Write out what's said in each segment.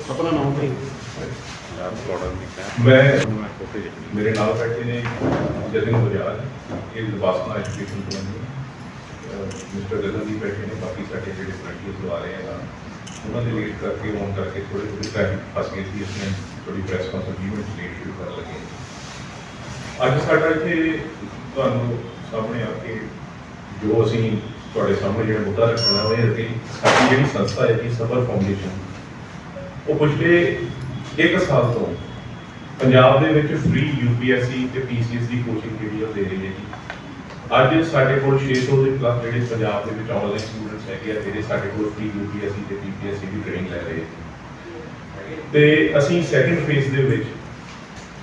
ਆਪਣਾ ਨਾਮ ਕੀ? ਯਾਰ ਪ੍ਰੋਡਕਟ ਨਿਕਲਿਆ ਮੈਂ ਮੈਂ ਫੋਟੋ ਦੇਖੀ ਮੇਰੇ ਨਾਲ ਬੈਠੇ ਨੇ ਜਤਿਨ ਗੁਜਰਾਲ ਇਹ Labasna education colony mister Gagan ji ਬੈਠੇ ਨੇ ਬਾਕੀ ਸਾਡੇ ਜਿਹੜੇ ਪ੍ਰੈਕਟਿਸ ਆ ਰਹੇ ਆ ਉਹਨਾਂ ਦੇ ਲੀਡ ਕਰਕੇ ਹੋਣ ਕਰਕੇ ਥੋੜੇ ਥੋੜੇ ਟਾਈਮ ਫਸ ਗਏ ਸੀ ਇਸਨੇ ਥੋੜੀ ਪ੍ਰੈਸ ਕਾਨਫਰੰਸ ਵੀ ਵਿੱਚ ਲੇਟ ਸ਼ੁਰੂ ਕਰਨ ਲੱਗੇ ਅੱਜ ਸਾਡਾ ਇੱਥੇ ਤੁਹਾਨੂੰ ਸਾਹਮਣੇ ਆ ਕੇ ਜੋ ਅਸੀਂ ਤੁਹਾਡੇ ਸਾਹਮਣੇ ਜਿਹੜਾ ਮੁੱਦਾ ਰੱਖਣਾ ਉਹ ਇਹ ਹੈ ਕਿ ਸਾਡੀ ਜਿਹੜੀ ਸੰਸਥਾ ਹੈ ਸਬਰ ਫਾਊਂਡੇਸ਼ਨ ਉਹ ਪਿਛਲੇ ਇੱਕ ਸਾਲ ਤੋਂ ਪੰਜਾਬ ਦੇ ਵਿੱਚ ਫ੍ਰੀ ਯੂਪੀਐਸਸੀ ਤੇ ਪੀਸੀਐਸ ਦੀ ਕੋਚਿੰਗ ਜਿਹੜੀ ਉਹ ਦੇ ਰਹੀ ਹੈ ਜੀ। ਅੱਜ ਸਾਡੇ ਕੋਲ 600 ਦੇ ਪਲੱਸ ਜਿਹੜੇ ਪੰਜਾਬ ਦੇ ਵਿੱਚ ਆਨਲਾਈਨ ਸਟੂਡੈਂਟਸ ਹੈਗੇ ਆ, ਜਿਹੜੇ ਸਾਡੇ ਕੋਲ ਫ੍ਰੀ ਯੂਪੀਐਸਸੀ ਤੇ ਪੀਪੀਐਸਸੀ ਦੀ ਟ੍ਰੇਨਿੰਗ ਲੈ ਰਹੇ ਤੇ ਅਸੀਂ ਸੈਕੰਡ ਫੇਜ਼ ਦੇ ਵਿੱਚ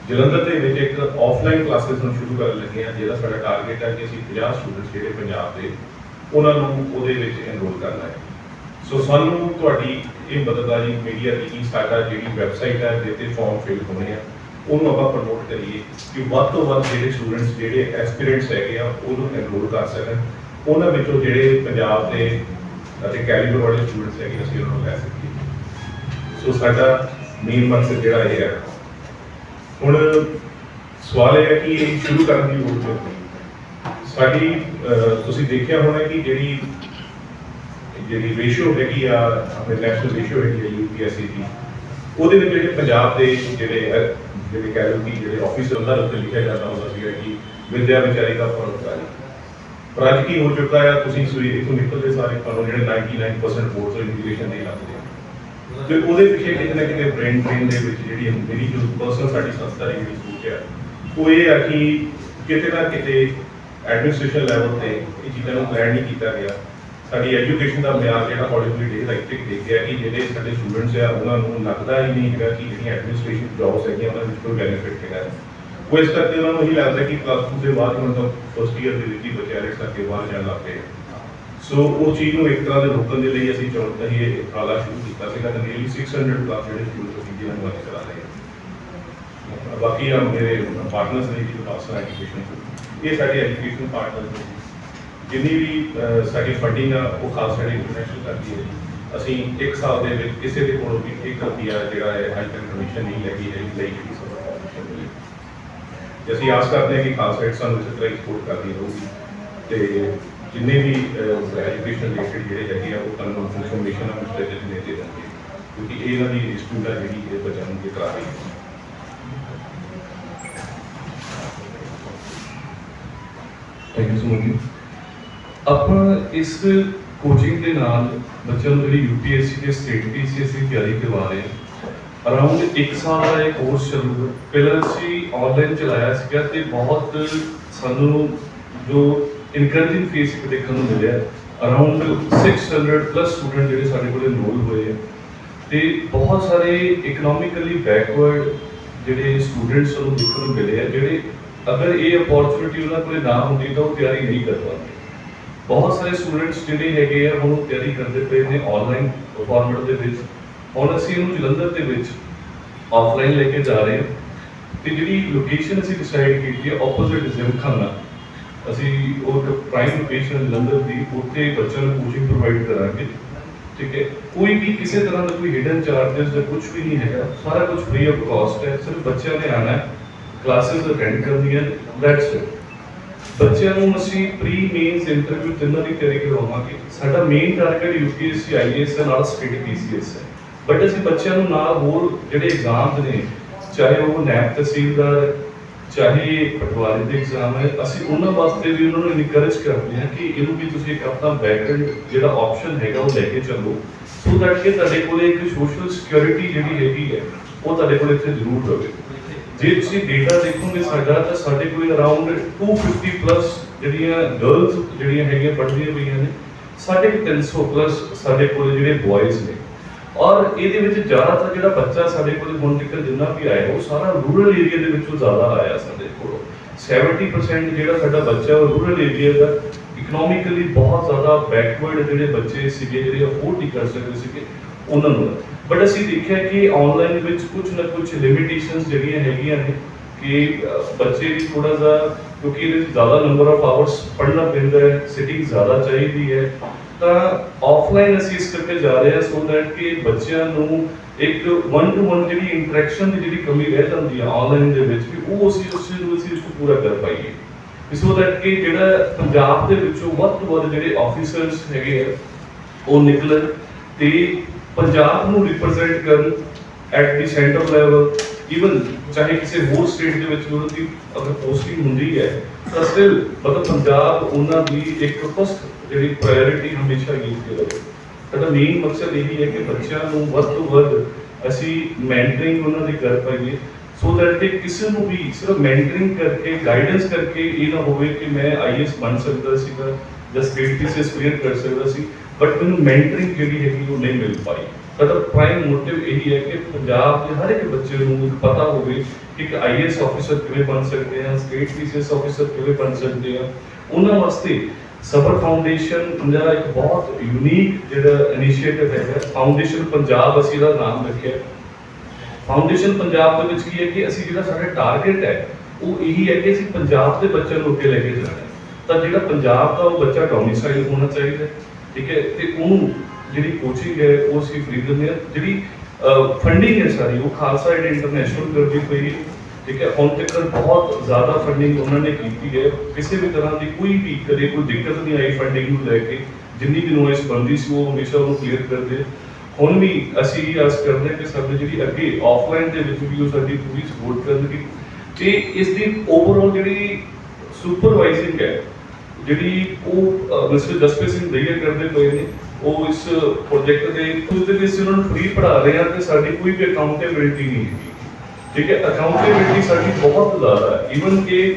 ਜਲੰਧਰ ਦੇ ਵਿੱਚ ਇੱਕ ਆਫਲਾਈਨ ਕਲਾਸਿਸ ਨੂੰ ਸ਼ੁਰੂ ਕਰਨ ਲੱਗੇ ਆ ਜਿਹਦਾ ਸਾਡਾ ਟਾਰਗੇਟ ਹੈ ਕਿ ਅਸੀਂ 50 ਸਟੂਡੈਂਟਸ ਜਿਹੜੇ ਪੰਜਾਬ ਦੇ ਉਹਨਾਂ ਨੂੰ ਉਹਦੇ ਵਿੱਚ ਐਨਰੋਲ ਕਰਨਾ ਹੈ। ਸੋ ਸਾਨੂੰ ਤੁਹਾਡੀ ਇਹ ਮਦਦ ਆ ਜੀ ਮੀਡੀਆ ਦੀ ਕਿ ਸਾਡਾ ਜਿਹੜੀ ਵੈਬਸਾਈਟ ਹੈ, ਜਿਹਦੇ ਤੇ ਫਾਰਮ ਫਿਲ ਹੋਣੇ ਆ, ਉਹਨੂੰ ਆਪਾਂ ਪ੍ਰਮੋਟ ਕਰੀਏ ਕਿ ਵੱਧ ਤੋਂ ਵੱਧ ਜਿਹੜੇ ਸਟੂਡੈਂਟਸ ਜਿਹੜੇ ਐਸਪੀਰੈਂਟਸ ਹੈਗੇ ਆ, ਉਹਨੂੰ ਐਨਰੋਲ ਕਰ ਸਕਣ। ਉਹਨਾਂ ਵਿੱਚੋਂ ਜਿਹੜੇ ਪੰਜਾਬ ਦੇ ਅਤੇ ਕੈਲੀਬਰ ਵਾਲੇ ਸਟੂਡੈਂਟਸ ਹੈਗੇ, ਅਸੀਂ ਉਹਨਾਂ ਨੂੰ ਲੈ ਸਕੀਏ। ਸੋ ਸਾਡਾ ਮੇਨ ਮਕਸਦ ਜਿਹੜਾ ਇਹ ਹੈ। ਹੁਣ ਸਵਾਲ ਇਹ ਹੈ ਕਿ ਇਹ ਸ਼ੁਰੂ ਕਰਨ ਦੀ ਲੋੜ ਕਿਉਂ ਸਾਡੀ ਤੁਸੀਂ ਦੇਖਿਆ ਹੋਣਾ ਕਿ ਜਿਹੜੀ ਜਿਹੜੀ ਰੇਸ਼ੋ ਹੈਗੀ ਆ ਆਪਣੇ ਨੈਸ਼ਨਲ ਰੇਸ਼ੋ ਹੈਗੀ ਆ ਯੂਪੀਐਸਸੀ ਦੀ ਉਹਦੇ ਵਿੱਚ ਜਿਹੜੇ ਪੰਜਾਬ ਦੇ ਜਿਹੜੇ ਅਹ, ਜਿਹੜੇ ਕਹਿ ਲਓ ਕਿ ਜਿਹੜੇ ਆਫੀਸਰ ਉਹਨਾਂ ਉੱਤੇ ਲਿਖਿਆ ਜਾਂਦਾ ਹੁੰਦਾ ਸੀਗਾ ਕਿ ਵਿਦਿਆ ਵਿਚਾਰੀ ਦਾ ਪਰਉਪਕਾਰੀ ਪਰ ਅੱਜ ਕੀ ਹੋ ਚੁੱਕਾ ਹੈ ਤੁਸੀਂ ਸਵੇਰੇ ਤੋਂ ਨਿਕਲਦੇ ਸਾਰੇ ਤੁਹਾਨੂੰ ਜਿਹੜੇ 99% ਵੋਟਸ ਇਮੀਗ੍ਰੇਸ਼ਨ ਦੇ ਲੱਗਦੇ ਤੇ ਉਹਦੇ ਪਿੱਛੇ ਕਿਤੇ ਨਾ ਕਿਤੇ ਬ੍ਰੇਨ ਡ੍ਰੇਨ ਦੇ ਵਿੱਚ ਜਿਹੜੀ ਮੇਰੀ ਜੋ ਪਰਸਨਲ ਸਾਡੀ ਸੰਸਥਾ ਦੀ ਜਿਹੜੀ ਸੋਚ ਹੈ ਉਹ ਇਹ ਆ ਕਿ ਕਿਤੇ ਨਾ ਕਿਤੇ ਐਡਮਿਨਿਸਟ੍ਰੇਸ਼ਨ ਲੈਵਲ ਤੇ ਇਹ ਚੀਜ਼ਾਂ ਨੂੰ ਪਲਾਨ ਨਹੀਂ ਕੀਤਾ ਗਿਆ। ਸਾਡੀ ਐਜੂਕੇਸ਼ਨ ਦਾ ਮਿਆਰ ਜਿਹੜਾ ਹੌਲੀ ਡੇ ਰਾਈਟਿਕ ਦੇਖ ਗਿਆ ਕਿ ਜਿਹੜੇ ਸਾਡੇ ਸਟੂਡੈਂਟਸ ਆ, ਉਹਨਾਂ ਨੂੰ ਲੱਗਦਾ ਹੀ ਨਹੀਂ ਹੈਗਾ ਕਿ ਜਿਹੜੀਆਂ ਐਡਮਿਨਿਸਟ੍ਰੇਸ਼ਨ ਜੌਬਸ ਹੈਗੀਆਂ, ਉਹਨਾਂ ਵਿੱਚ ਕੋਈ ਬੈਨੀਫਿਟ ਹੈਗਾ ਉਹ ਇਸ ਕਰਕੇ ਉਹਨਾਂ ਨੂੰ ਹੀ ਲੱਗਦਾ ਕਿ ਪਲੱਸ 2 ਦੇ ਬਾਅਦ ਹੁਣ ਤਾਂ ਫਸਟ ਈਅਰ ਦੇ ਵਿੱਚ ਹੀ ਬੱਚੇ ਆਲੇ ਕਰਕੇ ਬਾਹਰ ਜਾਣ ਲੱਗ ਪਏ। ਸੋ ਉਹ ਚੀਜ਼ ਨੂੰ ਇੱਕ ਤਰ੍ਹਾਂ ਦੇ ਰੋਕਣ ਦੇ ਲਈ ਅਸੀਂ ਚੌਂਕ ਹੀ ਇਹ ਉਪਰਾਲਾ ਸ਼ੁਰੂ ਕੀਤਾ ਸੀਗਾ, ਤੇ ਨੀਅਰਲੀ 600 ਪਲੱਸ ਜਿਹੜੇ ਸਟੂਡੈਂਟ ਅਸੀਂ ਜਿਹਨਾਂ ਨੂੰ ਅੱਜ ਰਹੇ ਬਾਕੀ ਆ ਮੇਰੇ ਪਾਰਟਨਰਸ ਨੇ ਜੀ ਖਾਲਸਾ ਐਜੂਕੇਸ਼ਨ ਇਹ ਸਾਡੇ ਐਜੂਕੇਸ਼ਨ ਪਾਰਟਨਰ ਨੇ ਜਿੰਨੀ ਵੀ ਸਾਡੀ ਫੰਡਿੰਗ ਆ, ਉਹ ਖਾਲਸਾ ਇੰਟਰਨੈਸ਼ਨਲ ਕਰਦੀ ਹੈ। ਅਸੀਂ ਇੱਕ ਸਾਲ ਦੇ ਵਿੱਚ ਕਿਸੇ ਦੇ ਕੋਲੋਂ ਵੀ ਇੱਕ ਰੁਪਿਆ ਜਿਹੜਾ ਹੈ, ਅੱਜ ਤੱਕ ਕਮਿਸ਼ਨ ਨਹੀਂ ਲੱਗੀ ਹੈ ਲਈ ਜਿਹੜੀ ਸਭ ਅਸੀਂ ਆਸ ਕਰਦੇ ਹਾਂ ਕਿ ਖਾਲਸਾ ਏਡ ਸਾਨੂੰ ਇਸ ਤਰ੍ਹਾਂ ਐਕਸਪੋਰਟ ਸਪੋਰਟ ਕਰਦੀ ਰਹੂਗੀ। ਤੇ ਜਿੰਨੇ ਵੀ ਐਜੂਕੇਸ਼ਨ ਰਿਲੇਟਡ ਜਿਹੜੇ ਹੈਗੇ ਆ, ਉਹ ਤੁਹਾਨੂੰ ਇਨਫੋਰਮੇਸ਼ਨ ਆ ਮਿਸਟਰ ਦੇ ਦੇ ਦੇਣਗੇ ਕਿਉਂਕਿ ਇਹਨਾਂ ਦੀ ਸਟੂਡੈਂਟ ਆ ਜਿਹੜੀ ਇਹ ਬੱਚਿਆਂ ਨੂੰ ਕਰਾ ਰਹੀ ਹੈ। ਥੈਂਕ ਯੂ ਸੋ ਮਚ ਆਪਾਂ ਇਸ ਕੋਚਿੰਗ ਦੇ ਨਾਲ ਬੱਚਿਆਂ ਨੂੰ ਜਿਹੜੀ ਯੂਪੀਐਸਸੀ ਤੇ ਸਟੇਟ ਪੀਸੀਐਸਸੀ ਦੀ ਤਿਆਰੀ ਕਰਵਾ ਰਹੇ ਹਾਂ। ਅਰਾਊਂਡ 1 ਸਾਲ ਦਾ ਇਹ ਕੋਰਸ ਚੱਲੂਗਾ ਪਹਿਲਾਂ ਅਸੀਂ ਆਨਲਾਈਨ ਚਲਾਇਆ ਸੀਗਾ ਤੇ ਬਹੁਤ ਸਾਨੂੰ ਜੋ ਇਨਕਰੇਜਿੰਗ ਫੀਸ ਦੇਖਣ ਨੂੰ ਮਿਲਿਆ। ਅਰਾਊਂਡ 600 ਪਲੱਸ ਸਟੂਡੈਂਟ ਜਿਹੜੇ ਸਾਡੇ ਕੋਲ ਇਨਰੋਲ ਹੋਏ ਆ। ਤੇ ਬਹੁਤ ਸਾਰੇ ਇਕਨੋਮਿਕਲੀ ਬੈਕਵਰਡ ਜਿਹੜੇ ਸਟੂਡੈਂਟਸ ਨੂੰ ਦੇਖਣ ਨੂੰ ਮਿਲੇ ਆ, ਜਿਹੜੇ ਅਗਰ ਇਹ ਅਪੋਰਚੁਨਿਟੀ ਉਹਨਾਂ ਕੋਲੇ ਨਾ ਹੁੰਦੀ ਤਾਂ ਉਹ ਤਿਆਰੀ ਨਹੀਂ ਕਰ ਪਾਉਂਦੇ। ਬਹੁਤ ਸਾਰੇ ਸਟੂਡੈਂਟਸ ਜਿਹੜੇ ਹੈਗੇ ਆ ਉਹ ਤਿਆਰੀ ਕਰਦੇ ਪਏ ਨੇ ਆਨਲਾਈਨ ਫਾਰਮੈਟ ਦੇ ਵਿੱਚ। ਹੁਣ ਅਸੀਂ ਇਹਨੂੰ ਜਲੰਧਰ ਦੇ ਵਿੱਚ ਆਫਲਾਈਨ ਲੈ ਕੇ ਜਾ ਰਹੇ ਹਾਂ। ਤੇ ਜਿਹੜੀ ਲੋਕੇਸ਼ਨ ਅਸੀਂ ਡਿਸਾਈਡ ਕੀਤੀ ਹੈ ਆਪੋਜ਼ਿਟ ਜ਼ਿਮਖਾਨਾ ਅਸੀਂ ਉਹ ਪ੍ਰਾਈਮ ਲੋਕੇਸ਼ਨ ਜਲੰਧਰ ਦੀ, ਉੱਥੇ ਬੱਚਿਆਂ ਨੂੰ ਕੋਚਿੰਗ ਪ੍ਰੋਵਾਈਡ ਕਰਾਂਗੇ। ਠੀਕ ਹੈ, ਕੋਈ ਵੀ ਕਿਸੇ ਤਰ੍ਹਾਂ ਦਾ ਕੋਈ ਹਿਡਨ ਚਾਰजेस ਜਾਂ ਕੁਝ ਵੀ ਨਹੀਂ ਹੈਗਾ, ਸਾਰਾ ਕੁਝ ਫ੍ਰੀ ਆਫ ਕਾਸਟ ਹੈ, ਸਿਰਫ ਬੱਚਿਆਂ ਨੇ ਆਣਾ ਹੈ। ਕਲਾਸਿਸ ਅਟੈਂਡ ਕਰਨੀਆਂ ਦੈਟਸ ਇਟ ਬੱਚਿਆਂ ਨੂੰ ਅਸੀਂ ਪ੍ਰੀ ਮੇਨਸ ਇੰਟਰਵਿਊ ਤਿੰਨਾਂ ਦੀ ਤਿਆਰੀ ਕਰਵਾਵਾਂਗੇ। ਸਾਡਾ ਮੇਨ ਟਾਰਗੇਟ ਯੂਪੀਐਸਸੀ ਆਈਏਐਸ ਨਾਲ ਸਟੇਟ ਪੀਸੀਐਸ ਹੈ। ਬਟ ਅਸੀਂ ਬੱਚਿਆਂ ਨੂੰ ਨਾਲ ਹੋਰ ਜਿਹੜੇ ਐਗਜ਼ਾਮਸ ਨੇ ਚਾਹੇ ਉਹ ਨੈਬ ਤਹਿਸੀਲਦਾਰ ਹੈ, ਚਾਹੇ ਪਟਵਾਰੀ ਦੇ ਐਗਜ਼ਾਮ ਹੈ ਅਸੀਂ ਉਹਨਾਂ ਵਾਸਤੇ ਵੀ ਉਹਨਾਂ ਨੂੰ ਇਨਕਰੇਜ ਕਰਦੇ ਹਾਂ ਕਿ ਇਹਨੂੰ ਵੀ ਤੁਸੀਂ ਇੱਕ ਆਪਣਾ ਬੈਕਐਂਡ ਜਿਹੜਾ ਆਪਸ਼ਨ ਹੈਗਾ ਉਹ ਲੈ ਕੇ ਚੱਲੋ। ਸੋ ਦੈਟ ਕਿ ਤੁਹਾਡੇ ਕੋਲੇ ਇੱਕ ਸੋਸ਼ਲ ਸਿਕਿਉਰਿਟੀ ਜਿਹੜੀ ਹੈਗੀ ਹੈ ਉਹ ਤੁਹਾਡੇ ਕੋਲ ਇੱਥੇ ਜ਼ਰੂਰ ਰਹੇ ਜੇ ਤੁਸੀਂ ਡੇਟਾ ਦੇਖੋਗੇ ਸਾਡਾ, ਤਾਂ ਸਾਡੇ ਕੋਲ ਅਰਾਊਂਡ 250 ਪਲੱਸ ਜਿਹੜੀਆਂ ਗਰਲਸ ਜਿਹੜੀਆਂ ਹੈਗੀਆਂ ਪੜ੍ਹਦੀਆਂ ਪਈਆਂ ਨੇ, ਸਾਡੇ 300 ਪਲੱਸ ਸਾਡੇ ਕੋਲ ਜਿਹੜੇ ਬॉयਜ਼ ਨੇ। ਔਰ ਇਹਦੇ ਵਿੱਚ ਜ਼ਿਆਦਾਤਰ ਜਿਹੜਾ ਬੱਚਾ ਸਾਡੇ ਕੋਲ ਹੁਣ ਤੱਕ ਜਿੰਨਾ ਵੀ ਆਇਆ, ਉਹ ਸਾਰਾ ਰੂਰਲ ਏਰੀਆ ਦੇ ਵਿੱਚੋਂ ਜ਼ਿਆਦਾ ਆਇਆ ਸਾਡੇ ਕੋਲ। 70% ਜਿਹੜਾ ਸਾਡਾ ਬੱਚਾ ਉਹ ਰੂਰਲ ਏਰੀਆ ਦਾ ਇਕਨੋਮਿਕਲੀ ਬਹੁਤ ਜ਼ਿਆਦਾ ਬੈਕਵਰਡ ਜਿਹੜੇ ਬੱਚੇ ਸੀਗੇ, ਜਿਹੜੇ ਅਫੋਰਡ ਨਹੀਂ ਕਰ ਸਕਦੇ ਸੀਗੇ ਉਹਨਾਂ ਨੂੰ ਬਟ ਅਸੀਂ ਦੇਖਿਆ ਕਿ ਆਨਲਾਈਨ ਵਿੱਚ ਕੁਝ ਨਾ ਕੁਝ ਲਿਮਿਟੇਸ਼ਨਸ ਜਿਹੜੀਆਂ ਹੈਗੀਆਂ ਨੇ ਕਿ ਬੱਚੇ ਵੀ ਥੋੜਾ ਜਿਹਾ, ਕਿਉਂਕਿ ਇਹਦੇ ਵਿੱਚ ਜ਼ਿਆਦਾ ਨੰਬਰ ਆਫ ਆਵਰਸ ਪੜ੍ਹਨਾ ਪੈਂਦਾ ਹੈ ਸਿਟਿੰਗ ਜ਼ਿਆਦਾ ਚਾਹੀਦੀ ਹੈ। ਤਾਂ ਆਫਲਾਈਨ ਅਸੀਂ ਇਸ ਕਰਕੇ ਜਾ ਰਹੇ ਹਾਂ ਸੋ ਦੈਟ ਕਿ ਬੱਚਿਆਂ ਨੂੰ ਇੱਕ ਵਨ ਟੂ ਵਨ ਜਿਹੜੀ ਇੰਟਰੈਕਸ਼ਨ ਦੀ ਜਿਹੜੀ ਕਮੀ ਰਹਿ ਜਾਂਦੀ ਹੈ ਆਨਲਾਈਨ ਦੇ ਵਿੱਚ ਵੀ, ਉਹ ਅਸੀਂ ਉਸ ਚੀਜ਼ ਨੂੰ, ਅਸੀਂ ਇਸ ਪੂਰਾ ਕਰ ਪਾਈਏ। ਸੋ ਦੈਟ ਕਿ ਜਿਹੜਾ ਪੰਜਾਬ ਦੇ ਵਿੱਚੋਂ ਵੱਧ ਤੋਂ ਵੱਧ ਜਿਹੜੇ ਆਫੀਸਰਸ ਹੈਗੇ ਆ, ਉਹ ਨਿਕਲਣ ਤੇ ਪੰਜਾਬ ਨੂੰ ਰਿਪਰੈਜ਼ੈਂਟ ਕਰਨ at the centre level even ਚਾਹੇ ਕਿਸੇ ਹੋਰ ਸਟੇਟ ਦੇ ਵਿੱਚ ਉਹਨਾਂ ਦੀ ਅਗਰ ਪੋਸਟਿੰਗ ਹੁੰਦੀ ਹੈ, ਤਾਂ ਸਟਿਲ ਮਤਲਬ ਪੰਜਾਬ ਉਹਨਾਂ ਦੀ ਇੱਕ ਫਸਟ ਜਿਹੜੀ ਪ੍ਰਾਇੋਰਟੀ ਹਮੇਸ਼ਾ ਹੀ ਰਹੇ। ਸਾਡਾ ਮੇਨ ਮਕਸਦ ਇਹ ਹੈ ਕਿ ਬੱਚਿਆਂ ਨੂੰ ਵੱਧ ਤੋਂ ਵੱਧ ਅਸੀਂ ਮੈਂਟਰਿੰਗ ਉਹਨਾਂ ਦੀ ਕਰ ਪਾਈਏ ਸੋ ਦੈਟ ਕਿ ਕਿਸੇ ਨੂੰ ਵੀ ਸਿਰਫ ਮੈਂਟਰਿੰਗ ਕਰਕੇ ਗਾਈਡੈਂਸ ਕਰਕੇ ਇਹ ਨਾ ਹੋਵੇ ਕਿ ਮੈਂ ਆਈਐਸ ਬਣ ਸਕਦਾ ਸੀਗਾ ਜਾਂ ਸਟੇਟ ਪੀਸੀਐਸ ਕਲੀਅਰ ਕਰ ਸਕਦਾ ਸੀ ਬਟ ਮੈਨੂੰ ਮੈਂਟਰਿੰਗ ਜਿਹੜੀ ਹੈਗੀ ਉਹ ਨਹੀਂ ਮਿਲ ਪਾਈ। ਸਾਡਾ ਪ੍ਰਾਈਮ ਮੋਟਿਵ ਇਹੀ ਹੈ ਕਿ ਪੰਜਾਬ ਦੇ ਹਰ ਇੱਕ ਬੱਚੇ ਨੂੰ ਪਤਾ ਹੋਵੇ ਕਿ ਇੱਕ ਆਈਐਸ ਆਫੀਸਰ ਕਿਵੇਂ ਬਣ ਸਕਦੇ ਆ ਸਟੇਟ ਪੀਸੀਐਸ ਆਫੀਸਰ ਕਿਵੇਂ ਬਣ ਸਕਦੇ ਆ। ਉਹਨਾਂ ਵਾਸਤੇ ਸਬਰ ਫਾਊਂਡੇਸ਼ਨ ਪੰਜਾਬ ਇੱਕ ਬਹੁਤ ਯੂਨੀਕ ਜਿਹੜਾ ਇਨੀਸ਼ੀਏਟਿਵ ਹੈਗਾ ਫਾਊਂਡੇਸ਼ਨ ਪੰਜਾਬ ਅਸੀਂ ਇਹਦਾ ਨਾਮ ਰੱਖਿਆ। ਫਾਊਂਡੇਸ਼ਨ ਪੰਜਾਬ ਦੇ ਵਿੱਚ ਕੀ ਹੈ ਕਿ ਅਸੀਂ ਜਿਹੜਾ ਸਾਡਾ ਟਾਰਗੇਟ ਹੈ, ਉਹ ਇਹੀ ਹੈ ਕਿ ਅਸੀਂ ਪੰਜਾਬ ਦੇ ਬੱਚਿਆਂ ਨੂੰ ਅੱਗੇ ਲੈ ਕੇ ਜਾਣਾ ਹੈ। ਤਾਂ ਜਿਹੜਾ ਪੰਜਾਬ ਦਾ ਉਹ ਬੱਚਾ ਡੋਮਿਸਾਈਲ ਹੋਣਾ ਚਾਹੀਦਾ ਠੀਕ ਹੈ, ਤੇ ਉਹਨੂੰ ਜਿਹੜੀ ਕੋਚਿੰਗ ਹੈ, ਉਹ ਅਸੀਂ ਫ੍ਰੀ ਦਿੰਦੇ ਹਾਂ। ਜਿਹੜੀ ਫੰਡਿੰਗ ਹੈ ਸਾਰੀ, ਉਹ ਖਾਲਸਾ ਏਡ ਇੰਟਰਨੈਸ਼ਨਲ ਕਰਦੀ ਪਈ ਠੀਕ ਹੈ, ਹੁਣ ਤੱਕ ਬਹੁਤ ਜ਼ਿਆਦਾ ਫੰਡਿੰਗ ਉਹਨਾਂ ਨੇ ਕੀਤੀ ਹੈ। ਕਿਸੇ ਵੀ ਤਰ੍ਹਾਂ ਦੀ ਕੋਈ ਵੀ ਕਦੇ ਕੋਈ ਦਿੱਕਤ ਨਹੀਂ ਆਈ ਫੰਡਿੰਗ ਨੂੰ ਲੈ ਕੇ। ਜਿੰਨੀ ਵੀ ਨੋਇਸ ਬਣਦੀ ਸੀ, ਉਹ ਹਮੇਸ਼ਾ ਉਹਨੂੰ ਕਲੀਅਰ ਕਰਦੇ ਹੁਣ ਵੀ ਅਸੀਂ ਇਹ ਆਸ ਕਰਦੇ ਕਿ ਸਾਡੇ ਜਿਹੜੀ ਅੱਗੇ ਆਫਲਾਈਨ ਦੇ ਵਿੱਚ ਵੀ ਉਹ ਸਾਡੀ ਪੂਰੀ ਸਪੋਰਟ ਕਰਨਗੇ। ਤੇ ਇਸ ਦੀ ਓਵਰਆਲ ਜਿਹੜੀ ਸੁਪਰਵਾਈਜ਼ਿੰਗ ਹੈ ਜਿਹੜੀ ਉਹ ਮਿਸਟਰ ਜਸਪ੍ਰੀਤ ਸਿੰਘ ਦਈਆ ਕਰਦੇ ਪਏ ਨੇ, ਉਹ ਇਸ ਪ੍ਰੋਜੈਕਟ ਦੇ, ਉਸ ਦੇ ਵਿੱਚ ਉਹਨਾਂ ਨੂੰ ਫ੍ਰੀ ਪੜ੍ਹਾ ਰਹੇ ਆ ਤੇ ਸਾਡੀ ਕੋਈ ਵੀ ਅਕਾਊਂਟੇਬਿਲਟੀ ਨਹੀਂ ਹੈਗੀ। ਠੀਕ ਹੈ? ਅਕਾਊਂਟੇਬਿਲਟੀ ਸਾਡੀ ਬਹੁਤ ਜ਼ਿਆਦਾ ਹੈ। ਈਵਨ ਕਿ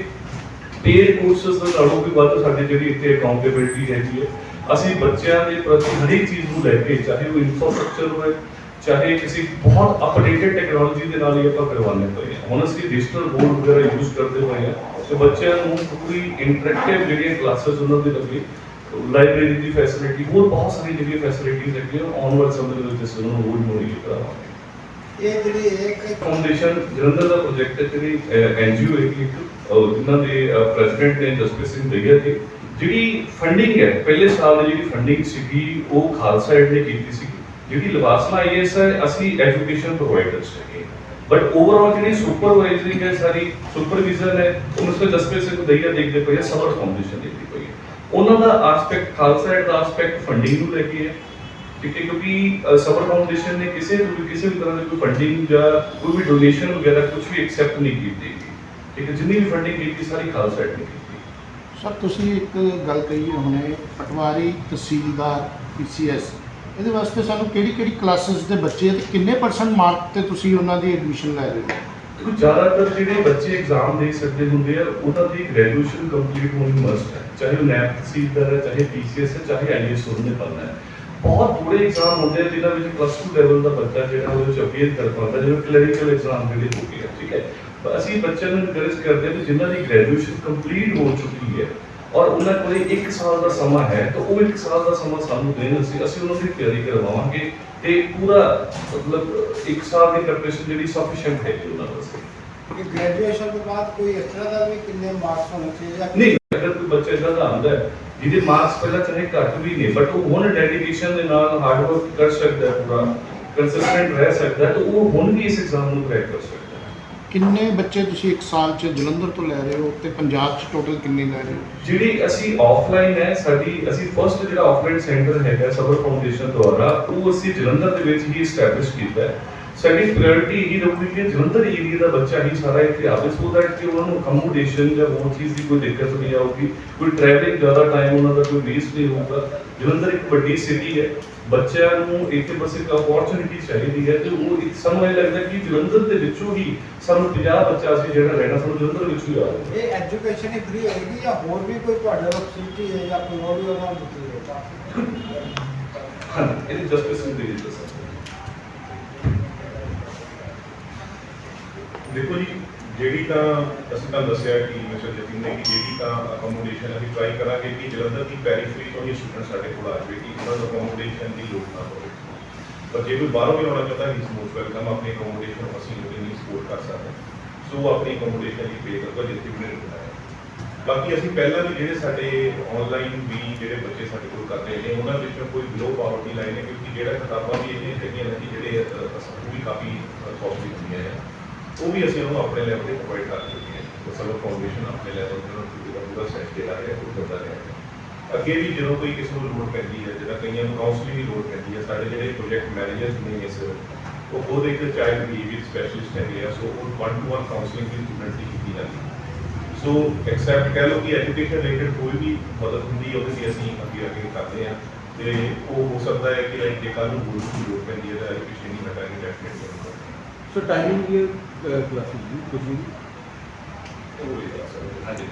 ਪੇਡ ਕੋਰਸਸ ਦਾ ਨਾਲੋਂ ਵੀ ਵੱਧ ਸਾਡੀ ਜਿਹੜੀ ਇੱਥੇ ਅਕਾਊਂਟੇਬਿਲਟੀ ਹੈਗੀ ਹੈ। ਅਸੀਂ ਬੱਚਿਆਂ ਦੇ ਪ੍ਰਤੀ ਹਰੇਕ ਚੀਜ਼ ਨੂੰ ਲੈ ਕੇ, ਚਾਹੇ ਉਹ ਇਨਫਰਾਸਟ੍ਰਕਚਰ ਹੋਵੇ ਚਾਹੇ ਕਿਸੇ ਬਹੁਤ ਅਪਡੇਟਡ ਟੈਕਨੋਲੋਜੀ ਦੇ ਨਾਲ ਹੀ ਆਪਾਂ ਕਰਵਾਉਂਦੇ ਪਏ ਹਾਂ। ਹੁਣ ਅਸੀਂ ਡਿਜੀਟਲ ਬੋਰਡ ਵਗੈਰਾ ਯੂਜ਼ ਕਰਦੇ ਹੋਏ ਹਾਂ। ਤੇ ਬੱਚਿਆਂ ਨੂੰ ਪੂਰੀ ਇੰਟਰੈਕਟਿਵ ਜਿਹੜੀਆਂ ਕਲਾਸਿਸ ਉਹਨਾਂ ਦੇ ਲੱਗੇ ਲਾਇਬ੍ਰੇਰੀ ਦੀ ਫੈਸਿਲਿਟੀ ਹੋਰ ਬਹੁਤ ਸਾਰੀ ਜਿਹੜੀਆਂ ਫੈਸਿਲਿਟੀਜ਼ ਹੈਗੀਆਂ ਆਉਣ ਵਾਲੇ ਸਮੇਂ ਦੇ ਵਿੱਚ ਅਸੀਂ ਉਹਨਾਂ ਨੂੰ ਹੋਰ ਮੁਹੱਈਆ ਕਰਾਵਾਂਗੇ। ਇਹ ਜਿਹੜੀ ਇੱਕ ਫਾਊਂਡੇਸ਼ਨ ਜਲੰਧਰ ਦਾ ਪ੍ਰੋਜੈਕਟ ਹੈ ਜਿਹੜੀ ਐਨਜੀਓ ਹੈ ਇੱਕ ਜਿਨ੍ਹਾਂ ਦੇ ਪ੍ਰੈਜ਼ੀਡੈਂਟ ਨੇ ਜਸਪ੍ਰੀਤ ਸਿੰਘ ਦਈਆ ਜੀ ਜਿਹੜੀ ਫੰਡਿੰਗ ਹੈ ਪਹਿਲੇ ਸਾਲ ਦੀ ਜਿਹੜੀ ਫੰਡਿੰਗ ਸੀਗੀ ਉਹ ਖਾਲਸਾ ਏਡ ਨੇ ਕੀਤੀ ਸੀ ਜਿਹੜੀ ਲਵਾਸਨਾ ਆਈਐਸ ਹੈ ਅਸੀਂ ਐਜੂਕੇਸ਼ਨ ਪ੍ਰੋਵਾਈਡਰਸ ਹੈਗੇ ਬਟ ਓਵਰਆਲ ਜਿਹੜੀ ਸੁਪਰਵਾਈਜ਼ਰਿੰਗ ਹੈ ਸਾਰੀ ਸੁਪਰਵਿਜ਼ਨ ਹੈ ਉਹ ਮਿਸਟਰ ਜਸਪ੍ਰੀਤ ਸਿੰਘ ਦਈਆ ਦੇਖਦੇ ਪਏ ਆ ਸਬਰ ਫਾਊਂਡੇਸ਼ਨ ਦੇਖਦੀ ਪਈ ਹੈ ਉਹਨਾਂ ਦਾ ਆਸਪੈਕਟ ਖਾਲਸਾ ਏਡ ਦਾ ਆਸਪੈਕਟ ਫੰਡਿੰਗ ਨੂੰ ਲੈ ਕੇ ਹੈ ਠੀਕ ਹੈ ਕਿਉਂਕਿ ਅ, ਸਬਰ ਫਾਊਂਡੇਸ਼ਨ ਨੇ ਕਿਸੇ ਨੂੰ ਵੀ ਕਿਸੇ ਵੀ ਤਰ੍ਹਾਂ ਦੀ ਕੋਈ ਫੰਡਿੰਗ ਜਾਂ ਕੋਈ ਵੀ ਡੋਨੇਸ਼ਨ ਵਗੈਰਾ ਕੁਝ ਵੀ ਐਕਸੈਪਟ ਨਹੀਂ ਕੀਤੀ। ਠੀਕ ਹੈ ਜਿੰਨੀ ਵੀ ਫੰਡਿੰਗ ਕੀਤੀ ਸਾਰੀ ਖਾਲਸਾ ਏਡ ਨੇ ਕੀਤੀ। ਸਰ ਤੁਸੀਂ ਇੱਕ ਗੱਲ ਕਹੀ ਹੈ ਹੁਣੇ ਪਟਵਾਰੀ ਤਹਿਸੀਲਦਾਰ ਪੀਸੀਐਸ ਇਹਦੇ ਵਾਸਤੇ ਸਾਨੂੰ ਕਿਹੜੀ ਕਿਹੜੀ ਕਲਾਸਿਸ ਦੇ ਬੱਚੇ ਤੇ ਕਿੰਨੇ ਪਰਸੈਂਟ ਮਾਰਕ ਤੇ ਤੁਸੀਂ ਉਹਨਾਂ ਦੀ ਐਡਮਿਸ਼ਨ ਲੈ ਰਹੇ ਹੋ? ਦੇਖੋ, ਜ਼ਿਆਦਾਤਰ ਜਿਹੜੇ ਬੱਚੇ ਐਗਜ਼ਾਮ ਦੇ ਸਕਦੇ ਹੁੰਦੇ ਆ, ਉਹਨਾਂ ਦੀ ਗ੍ਰੈਜੂਏਸ਼ਨ ਕੰਪਲੀਟ ਹੋਣੀ ਮਸਟ ਹੈ। ਚਾਹੇ ਉਹ ਨੈਪ ਤਹਿਸੀਲਦਾਰ ਹੈ ਚਾਹੇ ਪੀਸੀਐਸ ਹੈ, ਚਾਹੇ ਆਈਐਸ ਉਹਨੇ ਕਰਨਾ ਹੈ। ਬਹੁਤ ਥੋੜੇ ਐਗਜ਼ਾਮ ਹੁੰਦੇ ਆ ਜਿਨ੍ਹਾਂ ਵਿੱਚ ਪਲੱਸ 2 ਲੈਵਲ ਦਾ ਬੱਚਾ ਜਿਹੜਾ ਉਹਦੇ ਵਿੱਚ ਅਪੀਅਰ ਕਰ ਪਾਉਂਦਾ ਜਿਵੇਂ ਕਲੈਰੀਕਲ ਐਗਜ਼ਾਮ ਜਿਹੜੇ ਹੋ ਗਏ ਆ, ਠੀਕ ਹੈ? ਪਰ ਅਸੀਂ ਬੱਚਿਆਂ ਨੂੰ ਇਨਕਰੇਜ ਕਰਦੇ ਹਾਂ ਕਿ ਜਿਨ੍ਹਾਂ ਦੀ ਗ੍ਰੈਜੂਏਸ਼ਨ ਕੰਪਲੀਟ ਹੋ ਚੁੱਕੀ ਹੈ ਔਰ ਉਹਨਾਂ ਕੋਲੇ 1 ਸਾਲ ਦਾ ਸਮਾਂ ਹੈ ਤਾਂ ਉਹ 1 ਸਾਲ ਦਾ ਸਮਾਂ ਸਾਨੂੰ ਦੇਣ ਅਸੀਂ ਅਸੀਂ ਉਹਨਾਂ ਦੀ ਤਿਆਰੀ ਕਰਵਾਵਾਂਗੇ ਤੇ ਪੂਰਾ ਮਤਲਬ 1 ਸਾਲ ਦੀ ਪ੍ਰੈਪਰੇਸ਼ਨ ਜਿਹੜੀ ਸਫੀਸ਼ੀਐਂਟ ਹੈ ਉਹਨਾਂ ਵਾਸਤੇ। ਕਿ ਗ੍ਰੈਜੂਏਸ਼ਨ ਤੋਂ ਬਾਅਦ ਕੋਈ ਇਸ ਤਰ੍ਹਾਂ ਦਾ ਵੀ ਕਿੰਨੇ ਮਾਰਕਸ ਹੋਣੇ ਚਾਹੀਦੇ ਜਾਂ ਨਹੀਂ ਅਗਰ ਕੋਈ ਬੱਚਾ ਇਦਾਂ ਦਾ ਆਉਂਦਾ ਹੈ ਜਿਹਦੇ ਮਾਰਕਸ ਪਹਿਲਾਂ ਚਾਹੇ ਘੱਟ ਵੀ ਨੇ ਬਟ ਉਹ ਹੁਣ ਡੈਡੀਕੇਸ਼ਨ ਦੇ ਨਾਲ ਹਾਰਡ ਵਰਕ ਕਰ ਸਕਦਾ ਹੈ ਪੂਰਾ ਕੰਸਿਸਟੈਂਟ ਰਹਿ ਸਕਦਾ ਹੈ ਤਾਂ ਉਹ ਹੁਣ ਵੀ ਇਸ ਐਗਜ਼ਾਮ ਨੂੰ ਕਰੈਕ ਕਰ ਸਕਦਾ ਕਿੰਨੇ ਬੱਚੇ ਤੁਸੀਂ ਇੱਕ ਸਾਲ 'ਚ ਜਲੰਧਰ ਤੋਂ ਲੈ ਰਹੇ ਹੋ ਤੇ ਪੰਜਾਬ 'ਚ ਟੋਟਲ ਕਿੰਨੇ ਲੈ ਰਹੇ ਹੋ? ਜਿਹੜੀ ਅਸੀਂ ਆਫਲਾਈਨ ਹੈ, ਸਾਡੀ, ਅਸੀਂ ਫਰਸਟ ਜਿਹੜਾ ਆਫਲਾਈਨ ਸੈਂਟਰ ਹੈਗਾ ਸਬਰ ਫਾਊਂਡੇਸ਼ਨ ਦੁਆਰਾ, ਉਹ ਅਸੀਂ ਜਲੰਧਰ ਦੇ ਵਿੱਚ ਹੀ ਸਟੈਬਲਿਸ਼ ਕੀਤਾ ਹੈ। ਸਾਡੀ ਪ੍ਰਾਇੋਰਟੀ ਇਹ ਰਹੂਗੀ ਕਿ ਜਲੰਧਰ ਏਰੀਆ ਦਾ ਬੱਚਾ ਹੀ ਸਾਰਾ ਇੱਥੇ ਆਵੇ। ਸੋ ਦੈਟ ਕਿ ਉਹਨਾਂ ਨੂੰ ਅਕਮੋਡੇਸ਼ਨ ਜਾਂ ਹੋਰ ਚੀਜ਼ ਦੀ ਕੋਈ ਦਿੱਕਤ ਨਹੀਂ ਆਊਗੀ। ਕੋਈ ਟਰੈਵਲਿੰਗ ਜ਼ਿਆਦਾ ਟਾਈਮ ਉਹਨਾਂ ਦਾ ਕੋਈ ਵੇਸਟ ਨਹੀਂ ਹੋਊਗਾ। ਜਲੰਧਰ ਇੱਕ ਵੱਡੀ ਸਿਟੀ ਹੈ। ਬੱਚਿਆਂ ਨੂੰ ਇੱਥੇ ਬਸ ਇੱਕ ਅਪੋਰਚੁਨਿਟੀ ਚਾਹੀਦੀ ਹੈ ਤੇ ਉਹ ਇੱਕ ਇਹ ਲੱਗਦਾ ਕਿ ਜਲੰਧਰ ਦੇ ਵਿੱਚੋਂ ਹੀ ਸਾਨੂੰ 50 ਬੱਚਾ ਸੀ ਜਿਹੜਾ ਰਹਿਣਾ ਸਾਨੂੰ ਜਲੰਧਰ ਵਿੱਚੋਂ ਹੀ ਆਵੇ ਇਹ ਐਜੂਕੇਸ਼ਨ ਹੀ ਫ੍ਰੀ ਹੋਏਗੀ ਜਾਂ ਹੋਰ ਵੀ ਕੋਈ ਤੁਹਾਡੇ ਕੋਲ ਫੈਸਿਲਿਟੀ ਹੈ ਜਾਂ ਕੋਈ ਹੋਰ ਵੀ ਉਹਨਾਂ ਨੂੰ ਦਿੱਤੀ ਹਾਂ ਇਹ ਜਸਟ ਸਿੰਘ ਦੇ ਦਿੱਤਾ ਸਰ ਦੇਖੋ ਜੀ ਜਿਹੜੀ ਤਾਂ ਅਸੀਂ ਤਾਂ ਦੱਸਿਆ ਕਿ ਮਿਸਟਰ ਜਤਿਨ ਨੇ ਕਿ ਜਿਹੜੀ ਤਾਂ ਅਕੋਮੋਡੇਸ਼ਨ ਅਸੀਂ ਟਰਾਈ ਕਰਾਂਗੇ ਕਿ ਜਲੰਧਰ ਦੀ ਪੈਰੀਫਰੀ ਤੋਂ ਹੀ ਸਟੂਡੈਂਟ ਸਾਡੇ ਕੋਲ ਆ ਜਾਵੇ ਕਿ ਉਹਨਾਂ ਨੂੰ ਅਕੋਮੋਡੇਸ਼ਨ ਦੀ ਲੋੜ ਨਾ ਪਵੇ। ਪਰ ਜੇ ਕੋਈ ਬਾਹਰੋਂ ਵੀ ਆਉਣਾ ਚਾਹੁੰਦਾ ਇਸ ਮੋਸਟ ਵੈਲਕਮ ਆਪਣੀ ਅਕੋਮੋਡੇਸ਼ਨ ਅਸੀਂ ਉਹਦੇ ਲਈ ਸਪੋਰਟ ਕਰ ਸਕਦੇ ਸੋ ਉਹ ਆਪਣੀ ਅਕੋਮੋਡੇਸ਼ਨ ਦੀ ਪੇ ਕਰੂਗਾ ਜਿੱਥੇ ਵੀ ਰੁਕਣਾ ਹੈ। ਬਾਕੀ ਅਸੀਂ ਪਹਿਲਾਂ ਵੀ ਜਿਹੜੇ ਸਾਡੇ ਆਨਲਾਈਨ ਵੀ ਜਿਹੜੇ ਬੱਚੇ ਸਾਡੇ ਕੋਲ ਕਰਦੇ ਨੇ ਉਹਨਾਂ ਵਿੱਚੋਂ ਕੋਈ ਬਿਲੋ ਪਾਵਰਟੀ ਲਾਈਨ ਹੈ ਕਿਉਂਕਿ ਜਿਹੜਾ ਕਿਤਾਬਾਂ ਵੀ ਇਹ ਹੈਗੀਆਂ ਨੇ ਕਿ ਜਿਹੜੇ ਅ, ਉਹ ਵੀ ਕਾਫੀ ਕਾਸਟਲੀ ਹੁੰਦੀਆਂ ਆ ਉਹ ਵੀ ਅਸੀਂ ਉਹਨੂੰ ਆਪਣੇ ਲੈਵਲ ਤੇ ਪ੍ਰੋਵਾਈਡ ਕਰ ਚੁੱਕੇ ਹਾਂ। ਉਹ ਸਭ ਫਾਊਂਡੇਸ਼ਨ ਆਪਣੇ ਲੈਵਲ ਤੇ ਉਹਨੂੰ ਪੂਰਾ ਪੂਰਾ ਸੈਟ ਜਿਹੜਾ ਹੈ ਉਹ ਕਰਦਾ ਰਿਹਾ। ਅੱਗੇ ਵੀ ਜਦੋਂ ਕੋਈ ਕਿਸੇ ਨੂੰ ਲੋੜ ਪੈਂਦੀ ਹੈ ਜਿਹੜਾ ਕਈਆਂ ਨੂੰ ਕਾਉਂਸਲਿੰਗ ਦੀ ਲੋੜ ਪੈਂਦੀ ਹੈ, ਸਾਡੇ ਜਿਹੜੇ ਪ੍ਰੋਜੈਕਟ ਮੈਨੇਜਰਸ ਨੇ ਇਸ, ਉਹ ਖੁਦ ਇੱਕ ਚਾਈਲਡ ਬਿਹੇਵੀਅਰ ਸਪੈਸ਼ਲਿਸਟ ਹੈਗੇ ਆ, ਸੋ ਉਹ ਵਨ ਟੂ ਵਨ ਕਾਉਂਸਲਿੰਗ ਦੀ ਸਟੂਡੈਂਟ ਦੀ ਕੀਤੀ ਜਾਂਦੀ ਹੈ। ਸੋ ਐਕਸੈਪਟ ਕਹਿ ਲਓ ਕਿ ਐਜੂਕੇਸ਼ਨ ਰਿਲੇਟਡ ਕੋਈ ਵੀ ਮਦਦ ਹੁੰਦੀ ਹੈ, ਉਹਦੇ ਲਈ ਅਸੀਂ ਅੱਗੇ ਅੱਗੇ ਕਰਦੇ ਹਾਂ। ਤੇ ਉਹ ਹੋ ਸਕਦਾ ਹੈ ਕਿ ਲਾਈਕ ਜੇ ਕੱਲ੍ਹ ਨੂੰ ਹੋਰ ਵੀ ਲੋੜ ਪੈਂਦੀ ਹੈ, ਤਾਂ ਐਜੂਕੇਸ਼ਨ ਨਹੀਂ ਹਟਾਂਗੇ ਡੈਫੀਨਿਟਲੀ ਸੋ ਟਾਈਮਿੰਗ ਇਹ ਕਲਾਸਿਸ ਦੀ ਹਾਂ। ਹਾਂਜੀ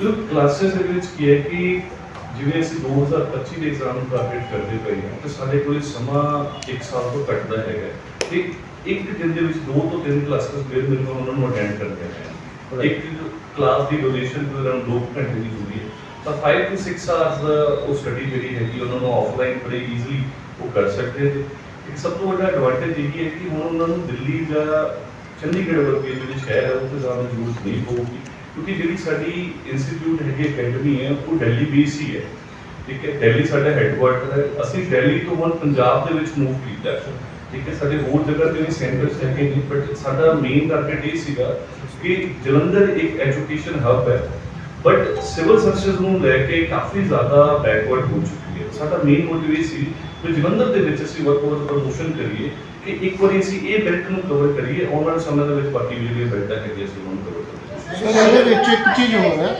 ਲੋਕ ਕਲਾਸਿਸ ਦੇ ਵਿੱਚ ਕੀ ਹੈ ਕਿ ਜਿਵੇਂ ਅਸੀਂ 2025 ਦੇ ਐਗਜ਼ਾਮ ਨੂੰ ਟਾਰਗੇਟ ਕਰਦੇ ਪਏ ਹਾਂ ਤੇ ਸਾਡੇ ਕੋਲ ਸਮਾਂ 1 ਸਾਲ ਤੋਂ ਘੱਟ ਦਾ ਹੈਗਾ ਤੇ ਇੱਕ ਦਿਨ ਦੇ ਵਿੱਚ ਦੋ ਤੋਂ ਤਿੰਨ ਕਲਾਸਿਸ ਫਿਰ ਮਿਲਣ ਉਹਨਾਂ ਨੂੰ ਅਟੈਂਡ ਕਰਨੀਆਂ ਪੈਣ ਇੱਕ ਕਲਾਸ ਦੀ ਡਿਊਰੇਸ਼ਨ ਅਰਾਊਂਡ 2 ਘੰਟੇ ਦੀ ਹੁੰਦੀ ਹੈ ਤਾਂ 5 ਤੋਂ 6 ਆਵਰਸ ਦਾ ਉਹ ਸਟੱਡੀ ਜਿਹੜੀ ਹੈਗੀ ਉਹਨਾਂ ਨੂੰ ਆਫਲਾਈਨ ਬੜੇ ਈਜ਼ੀਲੀ ਉਹ ਕਰ ਸਕਦੇ ਨੇ ਇੱਕ ਸਭ ਤੋਂ ਵੱਡਾ ਐਡਵਾਂਟੇਜ ਇਹ ਹੈ ਕਿ ਹੁਣ ਉਹਨਾਂ ਨੂੰ ਦਿੱਲੀ ਜਾਂ ਚੰਡੀਗੜ੍ਹ ਵਰਗੇ ਜਿਹੜੇ ਸ਼ਹਿਰ ਹੈ ਉੱਥੇ ਜਾਣ ਜ਼ਰੂਰਤ ਨਹੀਂ ਪਊਗੀ। ਕਿਉਂਕਿ ਜਿਹੜੀ ਸਾਡੀ ਇੰਸਟੀਚਿਊਟ ਹੈਗੀ ਅਕੈਡਮੀ ਹੈ, ਉਹ ਦਿੱਲੀ ਬੇਸ ਹੀ ਹੈ। ਠੀਕ ਹੈ, ਦਿੱਲੀ ਸਾਡਾ ਹੈੱਡਕੁਆਰਟਰ ਹੈ। ਅਸੀਂ ਦਿੱਲੀ ਤੋਂ ਹੁਣ ਪੰਜਾਬ ਦੇ ਵਿੱਚ ਮੂਵ ਕੀਤਾ ਹੈ। ਠੀਕ ਹੈ, ਸਾਡੇ ਹੋਰ ਜਗ੍ਹਾ ਤੇ ਵੀ ਸੈਂਟਰਸ ਹੈਗੇ ਨੇ ਬਟ ਸਾਡਾ ਮੇਨ ਟਾਰਗੇਟ ਇਹ ਸੀਗਾ ਕਿ ਜਲੰਧਰ ਇੱਕ ਐਜੂਕੇਸ਼ਨ ਹੱਬ ਹੈ। ਬਟ ਸਿਵਲ ਸਰਵਿਸਿਜ਼ ਨੂੰ ਲੈ ਕੇ ਕਾਫੀ ਜ਼ਿਆਦਾ ਬੈਕਵਰਡ ਹੋ ਚੁੱਕੀ ਹੈ। ਸਾਡਾ ਮੇਨ ਮੋਟਿਵ ਇਹ ਸੀ ਕਿ ਜਲੰਧਰ ਦੇ ਵਿੱਚ ਅਸੀਂ ਵਰਕ ਫੋਰਸ ਪ੍ਰਮੋਸ਼ਨ ਕਰੀਏ ਕਿ ਇੱਕ ਵਾਰੀ ਅਸੀਂ ਇਹ ਬੈਲਟ ਨੂੰ ਕਵਰ ਕਰੀਏ ਆਉਣ ਵਾਲੇ ਸਮੇਂ ਦੇ ਵਿੱਚ ਬਾਕੀ ਵੀ ਜਿਹੜੇ ਬੈਲਟ ਹੈਗੇ ਅਸੀਂ ਉਹਨੂੰ ਕਵਰ ਕਰੀਏ। ਸਰ ਇਹਦੇ ਵਿੱਚ ਇੱਕ ਚੀਜ਼ ਹੋਰ ਹੈ।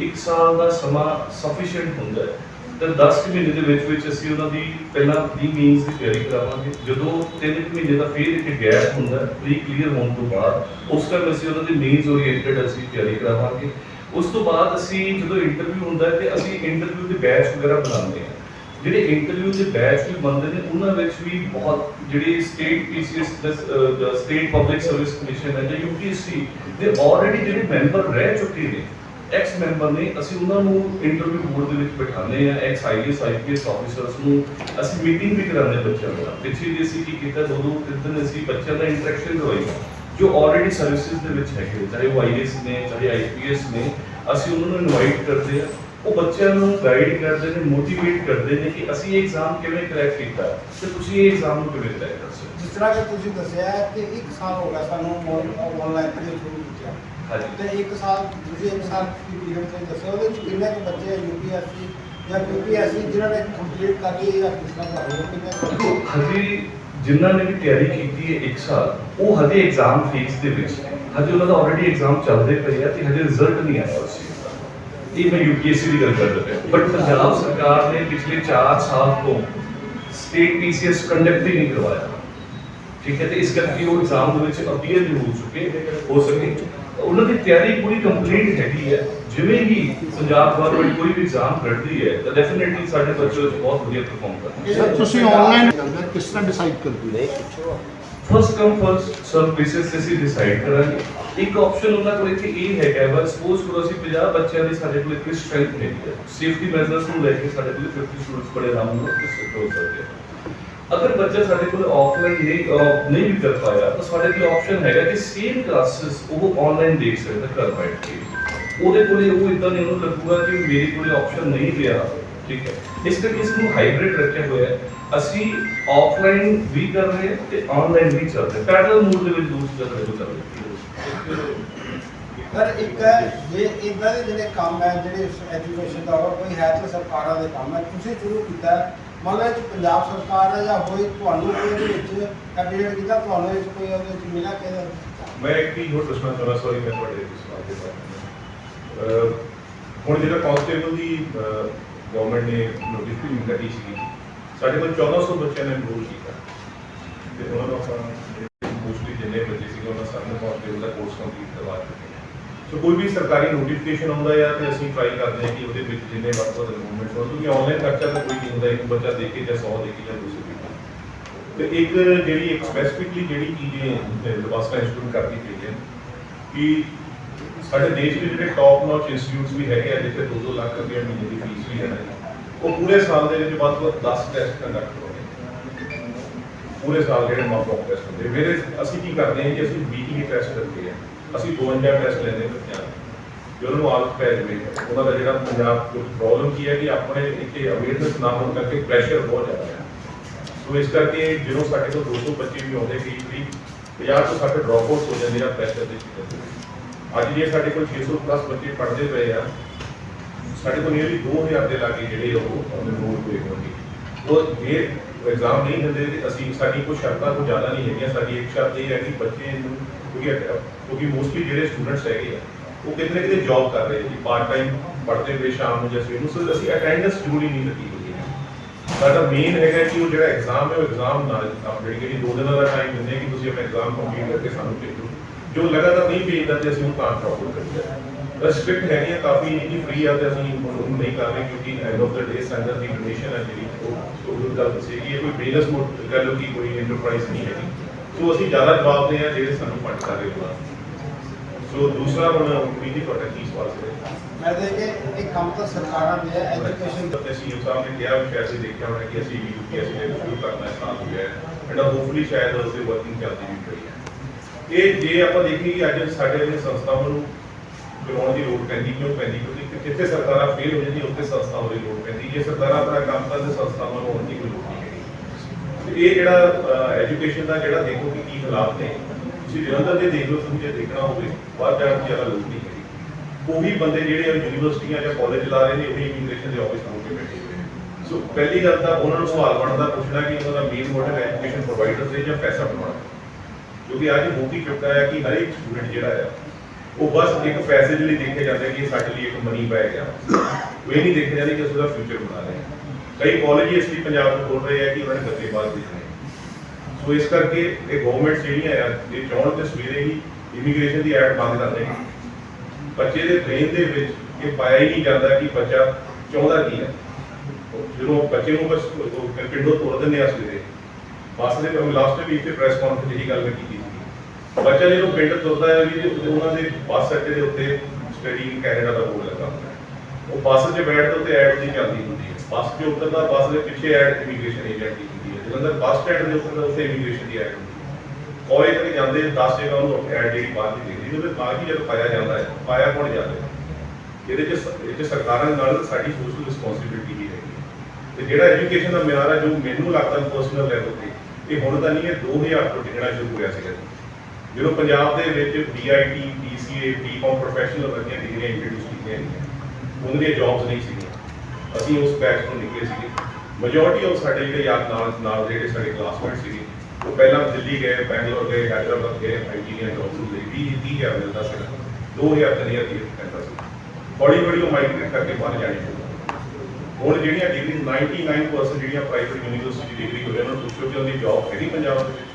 ਇੱਕ ਸਾਲ ਦਾ ਸਮਾਂ ਸਫੀਸ਼ੀਐਂਟ ਹੁੰਦਾ ਹੈ। ਤੇ 10 ਮਹੀਨੇ ਦੇ ਵਿੱਚ ਵਿੱਚ ਅਸੀਂ ਉਹਨਾਂ ਦੀ ਪਹਿਲਾਂ ਪ੍ਰੀ ਮੀਨਸ ਦੀ ਤਿਆਰੀ ਕਰਾਵਾਂਗੇ। ਜਦੋਂ 3 ਮਹੀਨੇ ਦਾ ਫਿਰ ਇੱਕ ਗੈਪ ਹੁੰਦਾ ਪ੍ਰੀ ਕਲੀਅਰ ਹੋਣ ਤੋਂ ਬਾਅਦ, ਉਸ ਟਾਈਮ ਅਸੀਂ ਉਹਨਾਂ ਦੀ ਮੇਨਸ ਓਰੀਐਂਟਡ ਅਸੀਂ ਤਿਆਰੀ ਕਰਾਵਾਂਗੇ। ਉਸ ਤੋਂ ਬਾਅਦ ਅਸੀਂ ਜਦੋਂ ਇੰਟਰਵਿਊ ਹੁੰਦਾ ਤੇ ਅਸੀਂ ਇੰਟਰਵਿਊ ਦੇ ਬੈਚ ਵਗੈਰਾ ਬਣਾਉਂਦੇ ਹਾਂ। ਜਿਹੜੇ ਇੰਟਰਵਿਊ ਦੇ ਬੈਚ ਵੀ ਬਣਦੇ ਨੇ, ਉਹਨਾਂ ਵਿੱਚ ਵੀ ਬਹੁਤ ਜਿਹੜੀ state PCS state public service commission ਹੈ ਜਾਂ ਯੂਪੀਐਸਸੀ ਦੇ ਆਲਰੇਡੀ ਜਿਹੜੇ ਮੈਂਬਰ ਰਹਿ ਚੁੱਕੇ ਨੇ। ਐਕਸ ਮੈਂਬਰ ਨੇ ਅਸੀਂ ਉਹਨਾਂ ਨੂੰ ਇੰਟਰਵਿਊ ਬੋਰਡ ਦੇ ਵਿੱਚ ਬਿਠਾਉਂਦੇ ਆ ਐਕਸ ਆਈਐਸ ਆਈਪੀਐਸ ਆਫੀਸਰਸ ਨੂੰ ਅਸੀਂ ਮੀਟਿੰਗ ਵੀ ਕਰਾਉਂਦੇ ਹਾਂ ਬੱਚਿਆਂ ਨਾਲ। ਪਿੱਛੇ ਜੇ ਅਸੀਂ ਕੀ ਕੀਤਾ ਦੋ ਦੋ ਤਿੰਨ ਦਿਨ ਅਸੀਂ ਬੱਚਿਆਂ ਦਾ ਇੰਟਰੈਕਸ਼ਨ ਕਰਵਾਈ, ਜੋ ਆਲਰੇਡੀ ਸਰਵਿਸਿਜ਼ ਦੇ ਵਿੱਚ ਹੈਗੇ ਚਾਹੇ ਉਹ ਆਈਐਸ ਨੇ, ਚਾਹੇ ਆਈਪੀਐਸ ਨੇ, ਅਸੀਂ ਉਹਨਾਂ ਨੂੰ ਇਨਵਾਈਟ ਕਰਦੇ ਆ ਉਹ ਬੱਚਿਆਂ ਨੂੰ ਗਾਈਡ ਕਰਦੇ ਨੇ ਮੋਟੀਵੇਟ ਕਰਦੇ ਨੇ ਕਿ ਅਸੀਂ ਇਹ ਐਗਜ਼ਾਮ ਕਿਵੇਂ ਕਰੈਕ ਕੀਤਾ ਤੇ ਤੁਸੀਂ ਇਹ ਐਗਜ਼ਾਮ ਨੂੰ ਕਿਵੇਂ ਕਰੈਕ ਕਰ ਸਕਦੇ ਜਿਸ ਤਰ੍ਹਾਂ ਕਿ ਤੁਸੀਂ ਦੱਸਿਆ ਹੈ ਕਿ ਇੱਕ ਸਾਲ ਹੋ ਗਿਆ ਸਾਨੂੰ ਆਨਲਾਈਨ ਤੇ ਸ਼ੁਰੂ ਕੀਤਾ ਹਾਂਜੀ ਤੇ ਇੱਕ ਸਾਲ ਤੁਸੀਂ ਇੱਕ ਸਾਲ ਦੀ ਪੀਰੀਅਡ ਤੇ ਦੱਸਿਆ ਉਹਦੇ ਵਿੱਚ ਕਿੰਨੇ ਕੁ ਬੱਚੇ ਯੂਪੀਐਸਸੀ ਜਾਂ ਯੂਪੀਐਸਸੀ ਜਿਨ੍ਹਾਂ ਨੇ ਕੰਪਲੀਟ ਕਰ ਲਈ ਜਾਂ ਕਿਸ ਤਰ੍ਹਾਂ ਕਰ ਰਹੇ ਕਿੰਨੇ ਬੱਚੇ? ਹਜੇ ਜਿਨ੍ਹਾਂ ਨੇ ਵੀ ਤਿਆਰੀ ਕੀਤੀ ਹੈ 1 ਸਾਲ ਉਹ ਹਜੇ ਐਗਜ਼ਾਮ ਫੇਸ ਦੇ ਵਿੱਚ ਹਜੇ ਉਹਨਾਂ ਦਾ ਆਲਰੇਡੀ ਐਗਜ਼ਾਮ ਚੱਲਦੇ ਪਏ ਆ ਤੇ ਹਜੇ ਰਿਜ਼ਲਟ ਨਹੀਂ ਆਇਆ ਉਸ ਚੀਜ਼ ਦਾ। ਇਹ ਮੈਂ ਯੂਪੀਐਸਸੀ ਦੀ ਗੱਲ ਕਰਦਾ ਪਿਆ। ਬਟ ਪੰਜਾਬ ਸਰਕਾਰ ਨੇ ਪਿਛਲੇ 4 ਸਾਲ ਤੋਂ ਸਟੇਟ ਪੀਸੀਐਸ ਕੰਡਕਟ ਹੀ ਨਹੀਂ ਕਰਵਾਇਆ। ਠੀਕ ਹੈ ਤੇ ਇਸ ਕਰਕੇ ਉਹ ਐਗਜ਼ਾਮ ਦੇ ਵਿੱਚ ਅਪੀਅਰ ਨਹੀਂ ਹੋ ਚੁੱਕੇ ਹੋ ਸਕੇ। ਉਹਨਾਂ ਦੀ ਤਿਆਰੀ ਪੂਰੀ ਕੰਪਲੀਟ ਹੈਗੀ ਹੈ। ਜਿਵੇਂ ਹੀ ਪੰਜਾਬ ਗਵਰਨਮੈਂਟ ਕੋਈ ਵੀ ਐਗਜ਼ਾਮ ਕੱਢਦੀ ਹੈ ਤਾਂ ਡੈਫੀਨਿਟਲੀ ਸਾਡੇ ਬੱਚੇ ਬਹੁਤ ਵਧੀਆ ਪਰਫਾਰਮ ਕਰਨਗੇ ਸਰ ਤੁਸੀਂ ਆਨਲਾਈਨ ਕਰਦੇ ਕਿਸ ਤਰ੍ਹਾਂ ਡਿਸਾਈਡ ਕਰਦੇ ਹੋ? First come first serve basis ਤੇ ਅਸੀਂ ਡਿਸਾਈਡ ਕਰਾਂਗੇ। ਇੱਕ ਆਪਸ਼ਨ ਉਹਨਾਂ ਕੋਲ ਇੱਥੇ ਇਹ ਹੈਗਾ ਵਾ ਸਪੋਜ਼ ਕਰੋ ਅਸੀਂ 50 ਬੱਚਿਆਂ ਦੀ ਸਾਡੇ ਕੋਲ ਇੱਕ ਸਟਰੈਂਥ ਹੈਗੀ ਹੈ। ਸੇਫਟੀ ਮੈਜ਼ਰਸ ਨੂੰ ਲੈ ਕੇ ਸਾਡੇ ਕੋਲ 50 ਸਟੂਡੈਂਟਸ ਬੜੇ ਆਰਾਮ ਨਾਲ ਹੋ ਸਕਦੇ ਆ। ਅਗਰ ਬੱਚਾ ਸਾਡੇ ਕੋਲ ਆਫਲਾਈਨ ਨਹੀਂ ਅਹ ਨਹੀਂ ਵੀ ਕਰ ਪਾਇਆ ਤਾਂ ਸਾਡੇ ਕੋਲ ਆਪਸ਼ਨ ਹੈਗਾ ਕਿ ਸੇਮ ਕਲਾਸਿਸ ਉਹ ਆਨਲਾਈਨ ਦੇਖ ਸਕਦਾ ਘਰ ਬੈਠ ਕੇ ਉਹਦੇ ਕੋਲੇ ਉਹ ਇਦਾਂ ਨਹੀਂ ਉਹਨੂੰ ਲੱਗੂਗਾ ਕਿ ਮੇਰੇ ਕੋਲੇ ਆਪਸ਼ਨ ਨਹੀਂ ਰਿਹਾ ਠੀਕ ਹੈ ਇਸ ਕਰਕੇ ਇਸ ਨੂੰ ਹਾਈਬ੍ਰਿਡ ਰੱਖਿਆ ਹੋਇਆ ਹੈ ਅਸੀਂ ਆਫਲਾਈਨ ਵੀ ਕਰ ਰਹੇ ਹਾਂ ਤੇ ਆਨਲਾਈਨ ਵੀ ਚੱਲ ਰਹੇ ਪੈਰਲਲ ਮੋਡ ਦੇ ਵਿੱਚ ਦੋ ਚੀਜ਼ਾਂ ਸਾਡੇ ਕੋਲ ਚੱਲ ਰਹੀਆਂ ਸਰ ਇੱਕ ਹੈ ਜੇ ਇਦਾਂ ਦੇ ਜਿਹੜੇ ਕੰਮ ਹੈ ਜਿਹੜੇ ਐਜੂਕੇਸ਼ਨ ਦਾ ਹੋਰ ਕੋਈ ਹੈ ਤਾਂ ਸਰਕਾਰਾਂ ਦੇ ਕੰਮ ਹੈ ਤੁਸੀਂ ਸ਼ੁਰੂ ਕੀਤਾ ਹੈ। ਮੰਨ ਲਓ ਇਹ 'ਚ ਪੰਜਾਬ ਸਰਕਾਰ ਹੈ ਜਾਂ ਹੋਈ ਤੁਹਾਨੂੰ ਕੋਈ ਇਹਦੇ ਵਿੱਚ ਕੈਂਡੀਡੇਟ ਕੀਤਾ, ਤੁਹਾਨੂੰ ਇਸ ਕੋਈ ਉਹਦੇ ਵਿੱਚ ਮਿਲਿਆ ਕਿ ਮੈਂ ਇੱਕ ਚੀਜ਼ ਹੋਰ ਦੱਸਣਾ ਚਾਹੁੰਦਾ ਸੌਰੀ ਮੈਂ ਤੁਹਾਡੇ ਇਸ ਸਵਾਲ ਦੇ ਬਾਰੇ ਅਹ, ਹੁਣ ਜਿਹੜਾ ਕਾਂਸਟੇਬਲ ਦੀ ਗਵਰਨਮੈਂਟ ਨੇ ਨੋਟੀਫਿਕੇਸ਼ਨ ਕੱਢੀ ਸੀ ਸਾਡੇ ਕੋਲ 1400 ਬੱਚਿਆਂ ਨੇ ਐਨਰੋਲ ਕੀਤਾ। ਤੇ ਉਹਨਾਂ ਨੂੰ ਆਪਾਂ ਮੋਸਟਲੀ ਜਿੰਨੇ ਬੱਚੇ ਸੀਗੇ, ਉਹਨਾਂ ਸਭ ਨੂੰ ਕਾਂਸਟੇਬਲ ਦਾ ਕੋਰਸ ਕੰਪਲੀਟ ਕਰਵਾ ਚੁੱਕੇ ਸੋ ਕੋਈ ਵੀ ਸਰਕਾਰੀ ਨੋਟੀਫਿਕੇਸ਼ਨ ਆਉਂਦਾ ਹੈ ਤੇ ਅਸੀਂ ਟਰਾਈ ਕਰਦੇ ਹਾਂ ਕਿ ਉਹਦੇ ਵਿੱਚ ਜਿੰਨੇ ਵੱਧ ਤੋਂ ਵੱਧ ਇਨਵੋਲਵਮੈਂਟ ਹੋਣ। ਕਿਉਂਕਿ ਆਨਲਾਈਨ ਖਰਚਾ ਤਾਂ ਕੋਈ ਨਹੀਂ ਹੁੰਦਾ, ਇੱਕ ਬੱਚਾ ਦੇਖ ਕੇ ਜਾਂ 100 ਦੇ ਕੇ ਜਾਂ 200 ਦੇਖ ਕੇ ਤੇ ਇੱਕ ਜਿਹੜੀ ਇੱਕ ਸਪੈਸੀਫਿਕਲੀ ਜਿਹੜੀ ਚੀਜ਼ ਲਵਾਸਾ ਇੰਸਟੀਚਿਊਟ ਕਰਦੀ ਪਈ ਹੈ ਕਿ ਸਾਡੇ ਦੇਸ਼ ਦੇ ਜਿਹੜੇ ਟੌਪ ਨੌਚ ਇੰਸਟੀਚਿਊਟਸ ਵੀ ਹੈਗੇ ਆ, ਜਿੱਥੇ 2-2 ਲੱਖ ਰੁਪਏ ਮਹੀਨੇ ਦੀ ਫੀਸ ਵੀ ਹੈ, ਉਹ ਪੂਰੇ ਸਾਲ ਦੇ ਵਿੱਚ ਵੱਧ ਤੋਂ ਵੱਧ 10 ਟੈਸਟ ਕੰਡਕਟ ਕਰਵਾਉਂਦੇ ਪੂਰੇ ਸਾਲ ਜਿਹੜੇ ਮੌਕ ਟੈਸਟ ਹੁੰਦੇ ਮੇਰੇ ਅਸੀਂ ਕੀ ਕਰਦੇ ਹਾਂ ਕਿ ਅਸੀਂ ਵੀਕਲੀ ਟੈਸਟ ਕਰਦੇ ਹਾਂ। ਅਸੀਂ 52 ਟੈਸਟ ਲੈਂਦੇ ਬੱਚਿਆਂ ਦੇ ਜੇ ਉਹਨਾਂ ਨੂੰ ਆਦਤ ਪੈ ਜਾਵੇ, ਉਹਨਾਂ ਦਾ ਜਿਹੜਾ ਪੰਜਾਬ ਵਿੱਚ ਪ੍ਰੋਬਲਮ ਕੀ ਹੈ ਕਿ ਆਪਣੇ ਇੱਥੇ ਅਵੇਅਰਨੈਸ ਨਾ ਹੋਣ ਕਰਕੇ ਪ੍ਰੈਸ਼ਰ ਬਹੁਤ ਜ਼ਿਆਦਾ ਹੈ। ਸੋ ਇਸ ਕਰਕੇ ਜਦੋਂ ਸਾਡੇ ਕੋਲ 200 ਬੱਚੇ ਵੀ ਆਉਂਦੇ ਕਈ ਵਾਰੀ 50 ਤੋਂ 60 ਡ੍ਰੌਪ ਆਊਟ ਹੋ ਜਾਂਦੇ ਆ ਪ੍ਰੈਸ਼ਰ ਦੇ ਚੱਕਰ ਅੱਜ ਜੇ ਸਾਡੇ ਕੋਲ 600 ਪਲੱਸ ਬੱਚੇ ਪੜ੍ਹਦੇ ਪਏ ਆ, ਸਾਡੇ ਕੋਲ ਨੀਅਰਲੀ 2000 ਦੇ ਲਾਗੇ ਜਿਹੜੇ ਉਹ ਅਨਰੋਲ ਹੋਏ ਹੋਣਗੇ। ਉਹ ਜੇ ਐਗਜ਼ਾਮ ਨਹੀਂ ਦਿੰਦੇ ਤੇ ਅਸੀਂ, ਸਾਡੀ ਕੋਈ ਸ਼ਰਤਾਂ ਕੋਈ ਜ਼ਿਆਦਾ ਨਹੀਂ ਹੈਗੀਆਂ। ਸਾਡੀ ਇੱਕ ਸ਼ਰਤ ਇਹ ਹੈ ਕਿ ਬੱਚੇ ਨੂੰ ਕਿਉਂਕਿ ਕਿਉਂਕਿ ਮੋਸਟਲੀ ਜਿਹੜੇ ਸਟੂਡੈਂਟਸ ਹੈਗੇ ਆ ਉਹ ਕਿਤੇ ਨਾ ਕਿਤੇ ਜੌਬ ਕਰ ਰਹੇ ਜੀ ਪਾਰਟ ਟਾਈਮ ਪੜ੍ਹਦੇ ਹੋਏ ਸ਼ਾਮ ਨੂੰ ਜਾਂ ਸਵੇਰ ਨੂੰ ਸੋ ਅਸੀਂ ਅਟੈਂਡੈਂਸ ਜ਼ਰੂਰੀ ਨਹੀਂ ਲੱਗੀ ਹੋਈ ਹੈ ਸਾਡਾ ਮੇਨ ਹੈਗਾ ਕਿ ਉਹ ਜਿਹੜਾ ਐਗਜ਼ਾਮ ਹੈ ਉਹ ਐਗਜ਼ਾਮ ਨਾਲ ਆਪ ਜਿਹੜੀ ਕਿ ਦੋ ਦਿਨਾਂ ਦਾ ਟਾਈਮ ਦਿੰਦੇ ਆ ਕਿ ਤੁਸੀਂ ਆਪਣਾ ਐਗਜ਼ਾਮ ਕੰਪਲੀਟ ਕਰਕੇ ਸਾਨੂੰ ਭੇਜੋ ਜੋ ਲਗਾਤਾਰ ਨਹੀਂ ਭੇਜਦਾ ਤੇ ਅਸੀਂ ਉਹ ਕਾਂ ਡ੍ਰੌਪ ਆਊਟ ਕਰੀਦਾ ਰਿਸਟ੍ਰਿਕਟ ਹੈਗੀਆਂ ਕਾਫੀ ਨਹੀਂ ਫ੍ਰੀ ਆ ਤੇ ਅਸੀਂ ਉਹਨੂੰ ਨਹੀਂ ਕਰ ਰਹੇ ਕਿਉਂਕਿ end of the day centre the donation ਹੈ ਜਿਹੜੀ ਉਹ ਉਹ ਗੱਲ ਦੱਸੇਗੀ ਇਹ ਕੋਈ ਬਿਜ਼ਨਸ ਮੋਡ ਗੱਲ ਹੋ ਕਿ ਕੋਈ ਐਂਟਰਪ੍ਰਾਈਜ਼ ਨਹੀਂ ਹੈਗੀ ਸੋ ਅਸੀਂ ਜ਼ਿਆਦਾ ਜਵਾਬ ਦੇ ਆ ਜਿਹੜੇ ਸਾਨੂੰ ਫੰਡ ਕਰ ਰਹੇ ਹੋਣਾ। ਸੋ ਦੂਸਰਾ ਹੁਣ ਵੀ ਦੀ ਤੁਹਾਡਾ ਕੀ ਸਵਾਲ ਹੈ ਮੈਂ ਦੇ ਕਿ ਇਹ ਕੰਮ ਤਾਂ ਸਰਕਾਰਾਂ ਦੇ ਹੈ ਐਜੂਕੇਸ਼ਨ ਤੇ ਸੀ ਸਾਹਿਬ ਨੇ ਕਿਹਾ ਵੀ ਤੁਸੀਂ ਦੇਖਿਆ ਹੋਣਾ ਕਿ ਅਸੀਂ ਯੂਪੀਐਸਸੀ ਦੇ ਸ਼ੁਰੂ ਕਰਨਾ ਹੈ ਸਾਲ ਹੋ ਗਿਆ ਐਂਡ ਹੋਪਫੁਲੀ ਸ਼ਾਇਦ ਉਸ ਦੀ ਵਰਕਿੰਗ ਚੱਲਦੀ ਵੀ ਪਈ ਹੈ। ਇਹ ਜੇ ਆਪਾਂ ਦੇਖੀਏ ਕਿ ਅੱਜ ਸਾਡੇ ਨੇ ਸੰਸਥਾਵਾਂ ਨੂੰ ਚਲਾਉਣ ਦੀ ਲੋੜ ਪੈਂਦੀ ਕਿਉਂ ਪੈਂਦੀ? ਕਿਉਂਕਿ ਜਿੱਥੇ ਸਰਕਾਰਾਂ ਫੇਲ ਹੋ ਜਾਂਦੀ ਉੱਥੇ ਸੰਸਥਾਵਾਂ ਦੀ ਲੋੜ ਪੈਂਦੀ। ਜੇ ਸਰਕਾਰਾਂ ਆਪਣਾ ਕੰਮ ਕਰਦੇ ਸੰਸਥਾਵਾਂ ਨੂੰ ਹੋਣ ਦੀ ਲੋੜ ਨਹੀਂ। ਤੇ ਇਹ ਜਿਹੜਾ ਐਜੂਕੇਸ਼ਨ ਦਾ ਜਿਹੜਾ ਦੇਖੋ ਕਿ ਕੀ ਹਾਲਾਤ ਨੇ, ਤੁਸੀਂ ਜਲੰਧਰ ਦੇ ਦੇਖ ਲਓ ਤੁਸੀਂ ਜੇ ਦੇਖਣਾ ਹੋਵੇ, ਬਾਹਰ ਜਾਣ ਦੀ ਜ਼ਿਆਦਾ ਲੋੜ ਨਹੀਂ ਹੈਗੀ। ਉਹੀ ਬੰਦੇ ਜਿਹੜੇ ਯੂਨੀਵਰਸਿਟੀਆਂ ਜਾਂ ਕਾਲਜ ਚਲਾ ਰਹੇ ਨੇ, ਉਹੀ ਇਮੀਗ੍ਰੇਸ਼ਨ ਦੇ ਆਫਿਸ ਹੋ ਕੇ ਬੈਠੇ ਹੋਏ ਸੋ ਪਹਿਲੀ ਗੱਲ ਤਾਂ ਉਹਨਾਂ ਨੂੰ ਸਵਾਲ ਬਣਦਾ ਪੁੱਛਣਾ ਕਿ ਉਹਨਾਂ ਦਾ ਮੇਨ ਮੋਟਿਵ ਐਜੂਕੇਸ਼ਨ ਪ੍ਰੋਵਾਈਡਰਸ ਹੈ ਜਾਂ ਪੈਸਾ ਕਮਾਉਣਾ ਕਿਉਂਕਿ ਅੱਜ ਹੋ ਕੀ ਚੁੱਕਾ ਹੈ ਕਿ ਹਰ ਇੱਕ ਸਟੂਡੈਂਟ ਜਿਹੜਾ ਆ, ਉਹ ਬਸ ਇੱਕ ਪੈਸੇ ਦੇ ਲਈ ਦੇਖਿਆ ਜਾਂਦੇ ਕਿ ਸਾਡੇ ਲਈ ਇੱਕ ਮਨੀ ਪੈ ਗਿਆ ਉਹ ਇਹ ਨਹੀਂ ਦੇਖਿਆ ਜਾਂਦਾ ਕਿ ਅਸੀਂ ਉਹਦਾ ਫਿਊਚਰ ਬਣਾ ਰਹੇ ਕਈ ਕਾਲਜ ਇਸ ਲਈ ਪੰਜਾਬ ਨੂੰ ਬੋਲ ਰਹੇ ਆ ਕਿ ਉਹਨਾਂ ਨੇ ਬੱਚੇ ਬਾਹਰ ਭੇਜਣੇ ਸੋ ਇਸ ਕਰਕੇ ਇਹ ਗਵਰਨਮੈਂਟ ਜਿਹੜੀਆਂ ਆ ਜੇ ਚਾਹਣ ਤੇ ਸਵੇਰੇ ਹੀ ਇਮੀਗ੍ਰੇਸ਼ਨ ਦੀ ਐਡ ਬੰਦ ਕਰ ਦੇਣ। ਬੱਚੇ ਦੇ ਬ੍ਰੇਨ ਦੇ ਵਿੱਚ ਇਹ ਪਾਇਆ ਹੀ ਨਹੀਂ ਜਾਂਦਾ ਕਿ ਬੱਚਾ ਚਾਹੁੰਦਾ ਕੀ ਹੈ। ਜਦੋਂ ਬੱਚੇ ਨੂੰ ਬਸ ਪਿੰਡੋਂ ਤੋੜ ਦਿੰਦੇ ਆ ਸਵੇਰੇ, ਬੱਸ ਦੇ ਲਾਸਟ ਵੀ ਇੱਥੇ ਪ੍ਰੈਸ ਕਾਨਫਰੰਸ ਇਹੀ ਗੱਲ ਮੈਂ ਕੀਤੀ ਸੀ। ਬੱਚਾ ਜਦੋਂ ਪਿੰਡ ਤੁਰਦਾ ਹੈ ਵੀ ਉਹਨਾਂ ਦੇ ਬੱਸ ਅੱਡੇ ਦੇ ਉੱਤੇ ਸਟੱਡੀ ਕੈਨੇਡਾ ਦਾ ਬੋਰਡ ਲੱਗਾ ਹੁੰਦਾ ਉਹ ਬੱਸ 'ਚ ਬੈਠਦਾ ਉੱਤੇ ਐਡ ਦੀ ਚੱਲਦੀ ਹੁੰਦੀ। ਬੱਸ ਦੇ ਉੱਪਰ ਉਤਰਦਾ ਬੱਸ ਦੇ ਪਿੱਛੇ ਐਡ ਇਮੀਗ੍ਰੇਸ਼ਨ ਏਜੰਟ ਦੀ ਹੁੰਦੀ ਹੈ। ਜਦੋਂ ਬੱਸ ਸਟੈਂਡ ਦੇ ਉੱਤੇ ਉੱਥੇ ਇਮੀਗ੍ਰੇਸ਼ਨ ਦੀ ਐਡ ਹੁੰਦੀ ਹੈ। ਕਾਲਜ ਤੱਕ ਜਾਂਦੇ 10 ਜਗ੍ਹਾ ਉਹਨੂੰ ਐਡ ਜਿਹੜੀ ਬਾਹਰ ਦੀ ਦਿਖਦੀ ਉਹਦੇ ਬਾਅਦ ਹੀ ਜਦੋਂ ਪਾਇਆ ਜਾਂਦਾ ਹੈ ਪਾਇਆ ਕੌਣ ਜਾਂਦਾ ਇਹਦੇ 'ਚ ਇਹ 'ਚ ਸਰਕਾਰਾਂ ਨਾਲ ਸਾਡੀ ਸੋਸ਼ਲ ਰਿਸਪੌਂਸਿਬਿਲਟੀ ਵੀ ਹੈਗੀ ਹੈ। ਤੇ ਜਿਹੜਾ ਐਜੂਕੇਸ਼ਨ ਦਾ ਮਿਆਰ ਹੈ ਜੋ ਮੈਨੂੰ ਲੱਗਦਾ ਪਰਸਨਲ ਲੈਵਲ ਤੇ ਇਹ ਹੁਣ ਤਾਂ ਨਹੀਂ ਇਹ 2000 ਤੋਂ ਡਿੱਗਣਾ ਸ਼ੁਰੂ ਹੋਇਆ ਸੀਗਾ। ਜਦੋਂ ਪੰਜਾਬ ਦੇ ਵਿੱਚ BIT, BCA, BCom ਪ੍ਰੋਫੈਸ਼ਨਲ ਵਰਗੀਆਂ ਡਿਗਰੀਆਂ ਇੰਟਰੋਡਿਊਸ ਕੀਤੀਆਂ ਗਈਆਂ ਉਹਨਾਂ ਦੀਆਂ ਜੌਬਸ ਨਹੀਂ ਸੀਗੀਆਂ। ਅਸੀਂ ਉਸ ਬੈਚ ਤੋਂ ਨਿਕਲੇ ਸੀਗੇ। ਮੈਜੋਰਟੀ ਆਫ ਸਾਡੇ ਜਿਹੜੇ ਯਾਰ ਨਾਲ ਨਾਲ ਜਿਹੜੇ ਸਾਡੇ ਕਲਾਸਮੇਟ ਸੀਗੇ, ਉਹ ਪਹਿਲਾਂ ਦਿੱਲੀ ਗਏ, ਬੈਂਗਲੌਰ ਗਏ, ਹੈਦਰਾਬਾਦ ਗਏ ਆਈਟੀ ਦੀਆਂ ਜੌਬਸ ਲਈ 20 30 ਹਜ਼ਾਰ ਮਿਲਦਾ ਸੀਗਾ 2000 ਤਿੰਨ ਹਜ਼ਾਰ ਦੀ ਪੈਂਦਾ ਸੀ। ਹੌਲੀ ਹੌਲੀ ਉਹ ਮਾਈਗ੍ਰੇਟ ਕਰਕੇ ਬਾਹਰ ਜਾਣੀ ਸ਼ੁਰੂ ਹੁਣ ਜਿਹੜੀਆਂ ਡਿਗਰੀ 99% ਜਿਹੜੀਆਂ ਪ੍ਰਾਈਵੇਟ ਯੂਨੀਵਰਸਿਟੀ ਡਿਗਰੀ ਹੋ ਉਹਨਾਂ ਨੂੰ ਪੁੱਛੋ ਕਿ ਉਹਦੀ ਜੌਬ ਹੈਗੀ ਪੰਜਾਬ ਦੇ ਵਿੱਚ?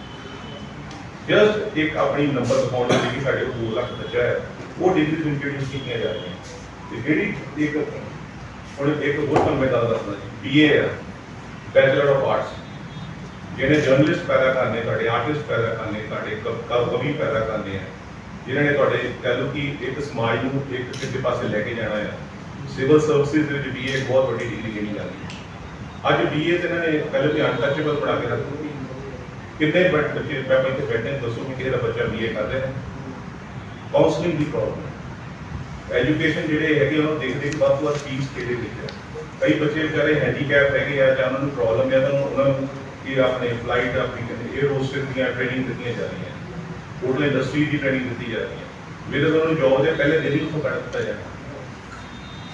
ਜਸਟ ਇੱਕ ਆਪਣੀ ਨੰਬਰ ਦਿਖਾਉਣ ਲਈ ਕਿ ਸਾਡੇ ਕੋਲ 2 ਲੱਖ ਬੱਚਾ ਹੈ। ਉਹ ਡਿਗਰੀ ਇੰਟਰੋਡਿਊਸ ਕੀਤੀਆਂ ਜਾ ਰਹੀਆਂ। ਤੇ ਜਿਹੜੀ ਇੱਕ ਹੁਣ ਇੱਕ ਹੋਰ ਤੁਹਾਨੂੰ ਮੈਂ ਗੱਲ ਦੱਸਣਾ ਜੀ ਬੀਏ ਆ ਬੈਚਲਰ ਆਫ ਆਰਟਸ ਜਿਹਨੇ ਜਰਨਲਿਸਟ ਪੈਦਾ ਕਰਨੇ ਤੁਹਾਡੇ ਆਰਟਿਸਟ ਪੈਦਾ ਕਰਨੇ ਤੁਹਾਡੇ ਕ- ਕ- ਕਵੀ ਪੈਦਾ ਕਰਨੇ ਆ ਜਿਨ੍ਹਾਂ ਨੇ ਤੁਹਾਡੇ ਕਹਿ ਲਓ ਕਿ ਇੱਕ ਸਮਾਜ ਨੂੰ ਇੱਕ ਕਿਸੇ ਪਾਸੇ ਲੈ ਕੇ ਜਾਣਾ ਆ ਸਿਵਲ ਸਰਵਿਸਿਜ਼ ਦੇ ਵਿੱਚ ਬੀਏ ਇੱਕ ਬਹੁਤ ਵੱਡੀ ਡਿਗਰੀ ਗਿਣੀ ਜਾਂਦੀ ਹੈ ਅੱਜ ਬੀਏ ਤੇ ਇਹਨਾਂ ਨੇ ਪਹਿਲੇ ਕਿ ਅਨਟੱਚੇਬਲ ਬਣਾ ਕੇ ਰੱਖੋ। ਕਿੰਨੇ ਬੱਚੇ ਪੈਪਰ ਤੇ ਬੈਠੇ ਨੇ, ਦੱਸੋ ਕਿ ਕਿਹੜਾ ਦਾ ਬੱਚਾ ਬੀਏ ਕਰ ਰਿਹਾ ਹੈ ਕਾਉਂਸਲਿੰਗ ਦੀ ਪ੍ਰੋਬਲਮ ਐਜੂਕੇਸ਼ਨ ਜਿਹੜੇ ਹੈਗੇ ਉਹਨਾਂ ਦੇਖਦੇ ਕਿ ਵੱਧ ਤੋਂ ਵੱਧ ਫੀਸ ਕਿਹਦੇ ਵਿੱਚ ਕਈ ਬੱਚੇ ਵਿਚਾਰੇ ਹੈਂਡੀਕੈਪ ਹੈਗੇ ਆ ਜਾਂ ਉਹਨਾਂ ਨੂੰ ਪ੍ਰੋਬਲਮ ਹੈ ਤਾਂ ਉਹਨਾਂ ਨੂੰ ਇਹ ਆਪਣੇ ਫਲਾਈਟ ਆਪਣੀ ਕਹਿੰਦੇ 에ਅਰ ਹੋਸਟਸ ਦੀਆਂ ਟ੍ਰੇਨਿੰਗ ਦਿੱਤੀਆਂ ਜਾ ਰਹੀਆਂ। ਹੋਟਲ ਇੰਡਸਟਰੀ ਦੀ ਟ੍ਰੇਨਿੰਗ ਦਿੱਤੀ ਜਾ ਰਹੀ ਹੈ ਮੇਰੇ ਤੋਂ ਉਹਨਾਂ ਨੂੰ ਜੌਬ ਦੇ ਪਹਿਲੇ ਦਿਨ ਹੀ ਉੱਥੋਂ ਕੱਢ ਦਿੱਤਾ ਜਾਣਾ।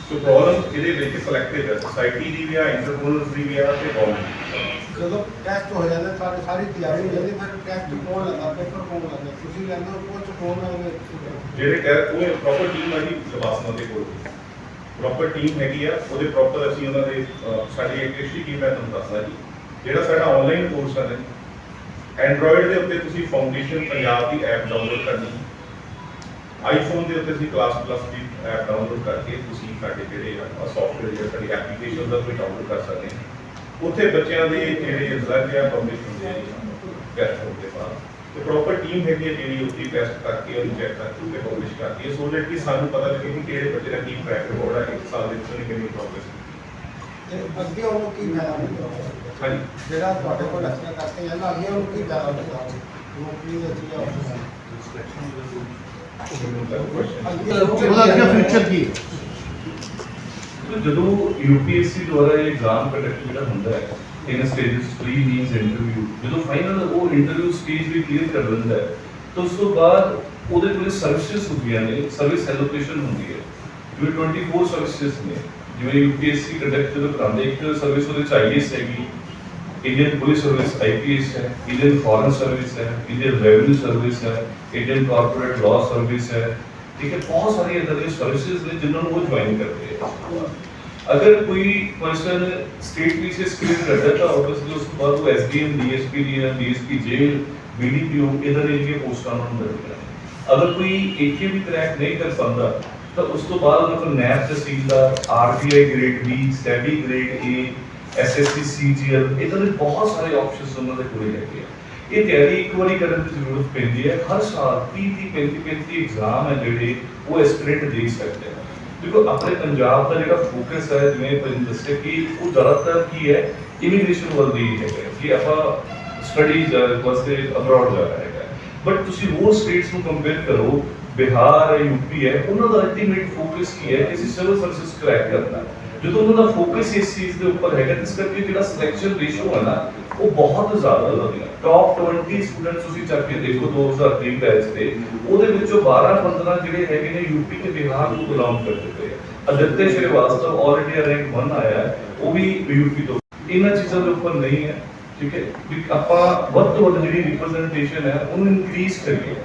ਸੋ ਪ੍ਰੋਬਲਮ ਇਹਦੇ ਵਿੱਚ ਕਲੈਕਟਿਵ ਹੈ ਸੋਸਾਇਟੀ ਦੀ ਵੀ ਆ ਇੰਟਰਪ੍ਰੀਨਰਸ ਦੀ ਵੀ ਆ, ਤੇ ਗਵਰਨਮੈਂਟ ਜਦੋਂ ਟੈਸਟ ਹੋ ਜਾਂਦੇ ਸਾਰੀ ਸਾਰੀ ਤਿਆਰੀ ਹੋ ਜਾਂਦੀ, ਫਿਰ ਟੈਸਟ ਕੌਣ ਲੈਂਦਾ ਪੇਪਰ ਕੌਣ ਲੈਂਦਾ ਤੁਸੀਂ ਲੈਂਦੇ ਹੋ ਕੋਚ ਕੌਣ ਲੈਂਦੇ ਜਿਹੜੇ ਕਹਿ ਉਹ ਪ੍ਰੋਪਰ ਟੀਮ ਆ ਜੀ ਲਵਾਸਨਾ ਦੇ ਕੋਲ। ਪ੍ਰੋਪਰ ਟੀਮ ਹੈਗੀ ਆ, ਉਹਦੇ ਪ੍ਰੋਪਰ ਅਸੀਂ ਉਹਨਾਂ ਦੇ ਸਾਡੀ ਇੱਕ ਐਕਚੁਅਲੀ ਕੀ ਮੈਂ ਤੁਹਾਨੂੰ ਦੱਸਦਾ ਜੀ। ਜਿਹੜਾ ਸਾਡਾ ਆਨਲਾਈਨ ਕੋਰਸ ਹੈ ਐਂਡਰੋਇਡ ਦੇ ਉੱਤੇ ਤੁਸੀਂ ਫਾਊਂਡੇਸ਼ਨ ਪੰਜਾਬ ਦੀ ਐਪ ਡਾਊਨਲੋਡ ਕਰਨੀ ਆਈਫੋਨ ਦੇ ਉੱਤੇ ਤੁਸੀਂ ਕਲਾਸ ਪਲੱਸ ਦੀ ਐਪ ਡਾਊਨਲੋਡ ਕਰਕੇ ਤੁਸੀਂ ਸਾਡੇ ਜਿਹੜੇ ਆ ਸੌਫਟਵੇਅਰ ਜਿਹੜਾ ਸਾਡੀ ਐਪਲੀਕੇਸ਼ਨ ਦਾ ਤੁਸੀਂ ਡਾਊਨਲੋਡ ਕਰ ਸਕਦੇ ਹੋ। ਉੱਥੇ ਬੱਚਿਆਂ ਦੇ ਜਿਹੜੇ ਰਿਜ਼ਲਟ ਆ ਪਬਲਿਸ਼ ਹੁੰਦੇ ਆ ਟੈਸਟ ਹੋਣ ਦੇ ਬਾਅਦ। ਤੇ ਪ੍ਰੋਪਰ ਟੀਮ ਹੈਗੀ ਹੈ ਜਿਹੜੀ ਉੱਥੇ ਟੈਸਟ ਕਰਕੇ ਉਹਨੂੰ ਚੈੱਕ ਕਰਕੇ ਤੇ ਪਬਲਿਸ਼ ਕਰਦੀ ਹੈ ਸੋ that ਕਿ ਸਾਨੂੰ ਪਤਾ ਲੱਗੇ ਕਿ ਕਿਹੜੇ ਬੱਚੇ ਦਾ ਕੀ ਟਰੈਕ ਰਿਕਾਰਡ ਹੈ ਇੱਕ ਸਾਲ ਦੇ ਵਿੱਚ ਉਹਨੇ ਕਿੰਨੀ ਪ੍ਰੋਗਰੈਸ ਤੇ ਅੱਗੇ ਉਹਨੂੰ ਕੀ ਫਾਇਦਾ ਮਿਲਦਾ ਹਾਂਜੀ। ਜਿਹੜਾ ਤੁਹਾਡੇ ਕੋਲ ਲੈਕਚਰ ਕਰਕੇ ਜਾਂਦਾ ਅੱਗੇ ਉਹਨੂੰ ਕੀ ਫਾਇਦਾ ਮਿਲਦਾ ਨੌਕਰੀ ਦੇ ਵਿੱਚ। ਜਾਂ ਉਹਦਾ ਅੱਗੇ ਫਿਊਚਰ ਕੀ? ਹੈ ਤੇ ਜਦੋਂ ਯੂਪੀਐਸਸੀ ਦੁਆਰਾ ਇਹ ਐਗਜ਼ਾਮ ਕੰਡਕਟ ਜਿਹੜਾ ਹੁੰਦਾ ਹੈ in stages pre means interview ਜਦੋਂ ਫਾਈਨਲ ਉਹ ਇੰਟਰਵਿਊ ਸਟੇਜ ਵੀ ਕਲੀਅਰ ਕਰ ਲੈਂਦਾ ਹੈ, ਤਾਂ ਉਸ ਤੋਂ ਬਾਅਦ ਉਹਦੇ ਕੋਲ ਸਰਵਿਸਿਜ਼ ਹੁੰਦੀਆਂ ਨੇ ਸਰਵਿਸ ਐਲੋਕੇਸ਼ਨ ਹੁੰਦੀ ਹੈ। ਜਿਵੇਂ 24 ਸਰਵਿਸਿਜ਼ ਨੇ, ਜਿਵੇਂ ਯੂਪੀਐਸਸੀ ਕੰਡਕਟ ਜਦੋਂ ਕਰਾਉਂਦੇ, ਇੱਕ ਸਰਵਿਸ ਉਹਦੇ ਚ ਆਈਐਸ ਹੈਗੀ ਇੰਡੀਅਨ ਪੁਲਿਸ ਸਰਵਿਸ ਆਈਪੀਐਸ ਹੈ ਇੰਡੀਅਨ ਫੋਰਨ ਸਰਵਿਸ ਹੈ ਇੰਡੀਅਨ ਰੈਵਨਿਊ ਸਰਵਿਸ ਹੈ ਇੰਡੀਅਨ ਕਾਰਪੋਰੇਟ ਲਾਅ ਸਰਵਿਸ ਹੈ ਠੀਕ ਹੈ ਬਹੁਤ ਸਾਰੀਆਂ ਇਦਾਂ ਦੀਆਂ ਸਰਵਿਸਿਜ਼ ਨੇ ਜਿਨ੍ਹਾਂ ਨੂੰ ਉਹ ਜੁਆਇਨ ਕਰਦੇ ਆ ਅਗਰ ਕੋਈ ਪਰਸਨ ਸਟੇਟ ਪੀਸੀਐਸ ਕਲੀਅਰ ਕਰਦਾ ਹੈ ਤਾਂ ਆਬਵੀਅਸਲੀ ਉਸ ਤੋਂ ਬਾਅਦ ਉਹ ਐਸਡੀਐਮ ਡੀਐਸਪੀ ਦੀ ਡੀਐਸਪੀ ਜੇਲ ਬੀਡੀਪੀਓ ਇਧਰ ਜਿਹੜੀਆਂ ਪੋਸਟਾਂ ਨੂੰ ਮਿਲਦੀਆਂ ਨੇ। ਅਗਰ ਕੋਈ ਏਕੇ ਵੀ ਕਰੈਕ ਨਹੀਂ ਕਰ ਪਾਉਂਦਾ ਤਾਂ ਉਸ ਤੋਂ ਬਾਅਦ ਉਹਨਾਂ ਕੋਲ ਨੈਬ ਤਹਿਸੀਲਦਾਰ ਆਰਟੀਆਈ ਗ੍ਰੇਡ ਬੀ ਸਟੈਬੀ ਗ੍ਰੇਡ ਏ ਐਸਐਸਸੀ ਸੀਜੀਐਲ ਇਦਾਂ ਦੇ ਬਹੁਤ ਸਾਰੇ ਆਪਸ਼ਨਸ ਉਹਨਾਂ ਦੇ ਕੋਲ ਹੈਗੇ ਆ ਇਹ ਤਿਆਰੀ ਇੱਕ ਵਾਰੀ ਕਰਨ ਦੀ ਜ਼ਰੂਰਤ ਪੈਂਦੀ ਹੈ, ਹਰ ਸਾਲ 30 30 35 35 ਐਗਜ਼ਾਮ ਹੈ ਜਿਹੜੇ, ਉਹ ਐਸਪੀਰੈਂਟ ਦੇ ਸਕਦੇ ਆ। ਦੇਖੋ, ਆਪਣੇ ਪੰਜਾਬ ਦਾ ਜਿਹੜਾ ਫੋਕਸ ਹੈ, ਜਿਵੇਂ ਦੱਸਿਆ ਕਿ ਉਹ ਜ਼ਿਆਦਾਤਰ ਕੀ ਹੈ ਇਮੀਗ੍ਰੇਸ਼ਨ ਵੱਲ ਦੀ ਹੈਗਾ ਕਿ ਆਪਾਂ ਸਟੱਡੀਜ਼ ਵਾਸਤੇ ਅਬਰੋਡ ਜਾ ਰਹੇ ਹੈਗਾ ਬਟ ਤੁਸੀਂ ਹੋਰ ਸਟੇਟਸ ਨੂੰ ਕੰਪੇਅਰ ਕਰੋ, ਬਿਹਾਰ ਹੈ ਯੂਪੀ ਹੈ, ਉਹਨਾਂ ਦਾ ਅਲਟੀਮੇਟ ਫੋਕਸ ਕੀ ਹੈ, ਕਿ ਅਸੀਂ ਸਿਵਲ ਸਰਵਿਸ ਕਰੈਕ ਕਰਨਾ ਹੈ। ਜਦੋਂ ਉਹਨਾਂ ਦਾ ਫੋਕਸ ਇਸ ਚੀਜ਼ ਦੇ ਉੱਪਰ ਹੈਗਾ ਇਸ ਕਰਕੇ ਜਿਹੜਾ ਸਿਲੈਕਸ਼ਨ ਰੇਸ਼ੋ ਹੈ ਨਾ ਉਹ ਬਹੁਤ ਜ਼ਿਆਦਾ ਲੱਗਦਾ ਟੌਪ 20 ਸਟੂਡੈਂਟਸ ਤੁਸੀਂ ਚੱਕ ਕੇ ਦੇਖੋ 2023 ਬੈਚ ਦੇ ਉਹਦੇ ਵਿੱਚੋਂ 12 15 ਜਿਹੜੇ ਹੈਗੇ ਨੇ ਯੂਪੀ ਤੇ ਬਿਹਾਰ ਨੂੰ ਬਿਲੋਂਗ ਕਰਦੇ ਪਏ ਆ। ਅਦਿੱਤਯ ਸ਼੍ਰੀਵਾਸਤਵ ਆਲਰੇਡੀ ਰੈਂਕ 1 ਆਇਆ ਹੈ, ਉਹ ਵੀ ਯੂਪੀ ਤੋਂ। ਇਹਨਾਂ ਚੀਜ਼ਾਂ ਦੇ ਉੱਪਰ ਨਹੀਂ ਹੈ ਠੀਕ ਹੈ? ਵੀ ਆਪਾਂ ਵੱਧ ਤੋਂ ਵੱਧ ਜਿਹੜੀ ਰਿਪਰੈਜ਼ੈਂਟੇਸ਼ਨ ਹੈ ਉਹਨੂੰ ਇਨਕਰੀਜ਼ ਕਰੀਏ।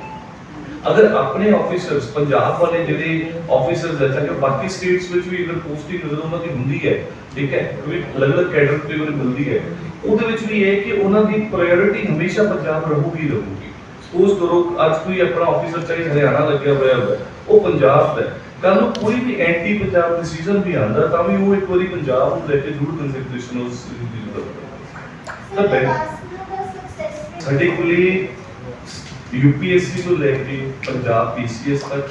ਅਗਰ ਆਪਣੇ ਆਫੀਸਰਸ ਪੰਜਾਬ ਵਾਲੇ ਜਿਹੜੇ ਆਫੀਸਰਸ ਹੈ ਚਾਹੇ ਬਾਕੀ ਸਟੇਟਸ ਵਿੱਚ ਵੀ ਅਗਰ ਪੋਸਟਿੰਗ ਜਦੋਂ ਉਹਨਾਂ ਦੀ ਹੁੰਦੀ ਹੈ ਠੀਕ ਹੈ ਕਿਉਂਕਿ ਅਲੱਗ-ਅਲੱਗ ਕੈਡਰ ਤੇ ਉਹਨਾਂ ਮਿਲਦੀ ਹੈ ਉਹਦੇ ਵਿੱਚ ਵੀ ਇਹ ਹੈ ਕਿ ਉਹਨਾਂ ਦੀ ਪ੍ਰਾਇੋਰਟੀ ਹਮੇਸ਼ਾ ਪੰਜਾਬ ਰਹੂਗੀ ਰਹੂਗੀ। ਸਪੋਜ਼ ਕਰੋ ਅੱਜ ਕੋਈ ਆਪਣਾ ਆਫੀਸਰ ਚਾਹੇ ਹਰਿਆਣਾ ਲੱਗਿਆ ਹੋਇਆ ਹੋਵੇ ਉਹ ਪੰਜਾਬ ਦਾ ਕੱਲ ਨੂੰ ਕੋਈ ਵੀ ਐਂਟੀ ਪੰਜਾਬ ਡਿਸੀਜਨ ਵੀ ਆਉਂਦਾ ਤਾਂ ਵੀ ਉਹ ਇੱਕ ਵਾਰੀ ਪੰਜਾਬ ਨੂੰ ਲੈ ਕੇ ਜ਼ਰੂਰ ਕੰਸੀਡਰੇਸ਼ਨ ਉਸ ਦੀ ਜ਼ਰੂਰਤ ਹੈ। ਸਾਡੇ ਕੋਲੇ ਯੂਪੀਐਸਸੀ ਤੋਂ ਲੈ ਕੇ ਪੰਜਾਬ ਪੀਸੀਐਸ ਤੱਕ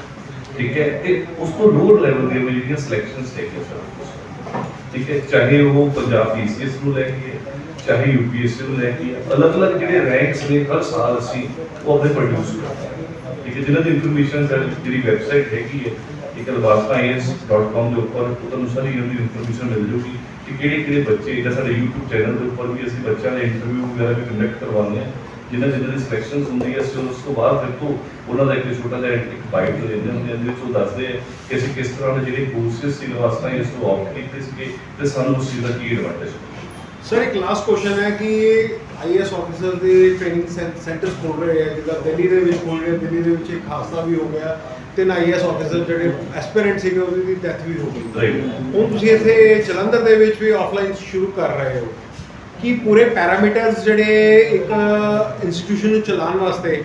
ਠੀਕ ਹੈ ਤੇ ਉਸ ਤੋਂ ਲੋਅਰ ਲੈਵਲ ਦੀਆਂ ਵੀ ਜਿਹੜੀਆਂ ਸਿਲੈਕਸ਼ਨਸ ਹੈਗੀਆਂ ਸਰ ਠੀਕ ਹੈ ਚਾਹੇ ਉਹ ਪੰਜਾਬ ਪੀਸੀਐਸ ਨੂੰ ਲੈ ਕੇ ਹੈ, ਚਾਹੇ ਯੂਪੀਐਸਸੀ ਨੂੰ ਲੈ ਕੇ ਅਲੱਗ-ਅਲੱਗ ਜਿਹੜੇ ਰੈਂਕਸ ਨੇ ਹਰ ਸਾਲ ਅਸੀਂ ਉਹ ਆਪਣੇ ਪ੍ਰੋਡਿਊਸ ਕਰਦੇ ਹਾਂ ਠੀਕ ਹੈ ਜਿਹਨਾਂ ਦੀ ਇਨਫੋਰਮੇਸ਼ਨ ਸਾਡੀ ਜਿਹੜੀ ਵੈਬਸਾਈਟ ਹੈਗੀ ਹੈ ਇੱਕ lavastaIAS.com ਦੇ ਉੱਪਰ ਤੁਹਾਨੂੰ ਸਾਰੀ ਇਹਦੀ ਇਨਫੋਰਮੇਸ਼ਨ ਮਿਲ ਜੂਗੀ ਕਿ ਕਿਹੜੇ ਕਿਹੜੇ ਬੱਚੇ ਜਾਂ ਸਾਡੇ YouTube ਚੈਨਲ ਦੇ ਉੱਪਰ ਵੀ ਅਸੀਂ ਬੱਚਿਆਂ ਦੇ ਇੰਟਰਵਿਊ ਵਗੈਰਾ ਵੀ ਕੰਡਕਟ ਕਰਵਾਉਂਦੇ ਹਾਂ ਜਿਨ੍ਹਾਂ ਜਿਨ੍ਹਾਂ ਦੀ ਸਿਲੈਕਸ਼ਨ ਹੁੰਦੀ ਹੈ ਅਸੀਂ ਉਸ ਤੋਂ ਬਾਅਦ ਫਿਰ ਤੋਂ ਉਹਨਾਂ ਦਾ ਇੱਕ ਛੋਟਾ ਜਿਹਾ ਇੱਕ ਬਾਈਟ ਲੈਂਦੇ ਹੁੰਦੇ ਜਿਹਦੇ ਵਿੱਚ ਉਹ ਦੱਸਦੇ ਆ ਕਿ ਅਸੀਂ ਕਿਸ ਤਰ੍ਹਾਂ ਦੇ ਜਿਹੜੇ ਕੋਰਸਿਸ ਸੀ ਲਵਾਸਤਾ ਇਸ ਤੋਂ ਆਪ ਕੀਤੇ ਸੀਗੇ ਤੇ ਸਾਨੂੰ ਉਸ ਚੀਜ਼ ਦਾ ਕੀ ਐਡਵਾਂਟੇਜ ਸਰ ਇੱਕ ਲਾਸਟ ਕੁਐਸਚਨ ਹੈ ਕਿ ਆਈਐਸ ਆਫੀਸਰ ਦੇ ਟ੍ਰੇਨਿੰਗ ਸੈਂਟਰਸ ਖੋਲ ਰਹੇ ਆ ਜਿੱਦਾਂ ਦਿੱਲੀ ਦੇ ਵਿੱਚ ਖੋਲ ਰਹੇ ਆ ਦਿੱਲੀ ਦੇ ਵਿੱਚ ਇੱਕ ਹਾਦਸਾ ਵੀ ਹੋ ਗਿਆ ਤਿੰਨ ਆਈਐਸ ਆਫੀਸਰ ਜਿਹੜੇ ਐਸਪੀਰੈਂਟ ਸੀਗੇ ਉਹਦੀ ਡੈਥ ਵੀ ਹੋ ਗਈ. ਹੁਣ ਤੁਸੀਂ ਇੱਥੇ ਜਲੰਧਰ ਦੇ ਵਿੱਚ ਵੀ ਆਫਲਾਈਨ ਸ਼ੁਰੂ ਕਰ ਰਹੇ ਹੋ। ਕਿ ਪੂਰੇ ਪੈਰਾਮੀਟਰਸ ਜਿਹੜੇ ਇੱਕ ਇੰਸਟੀਟਿਊਸ਼ਨ ਨੂੰ ਚਲਾਉਣ ਵਾਸਤੇ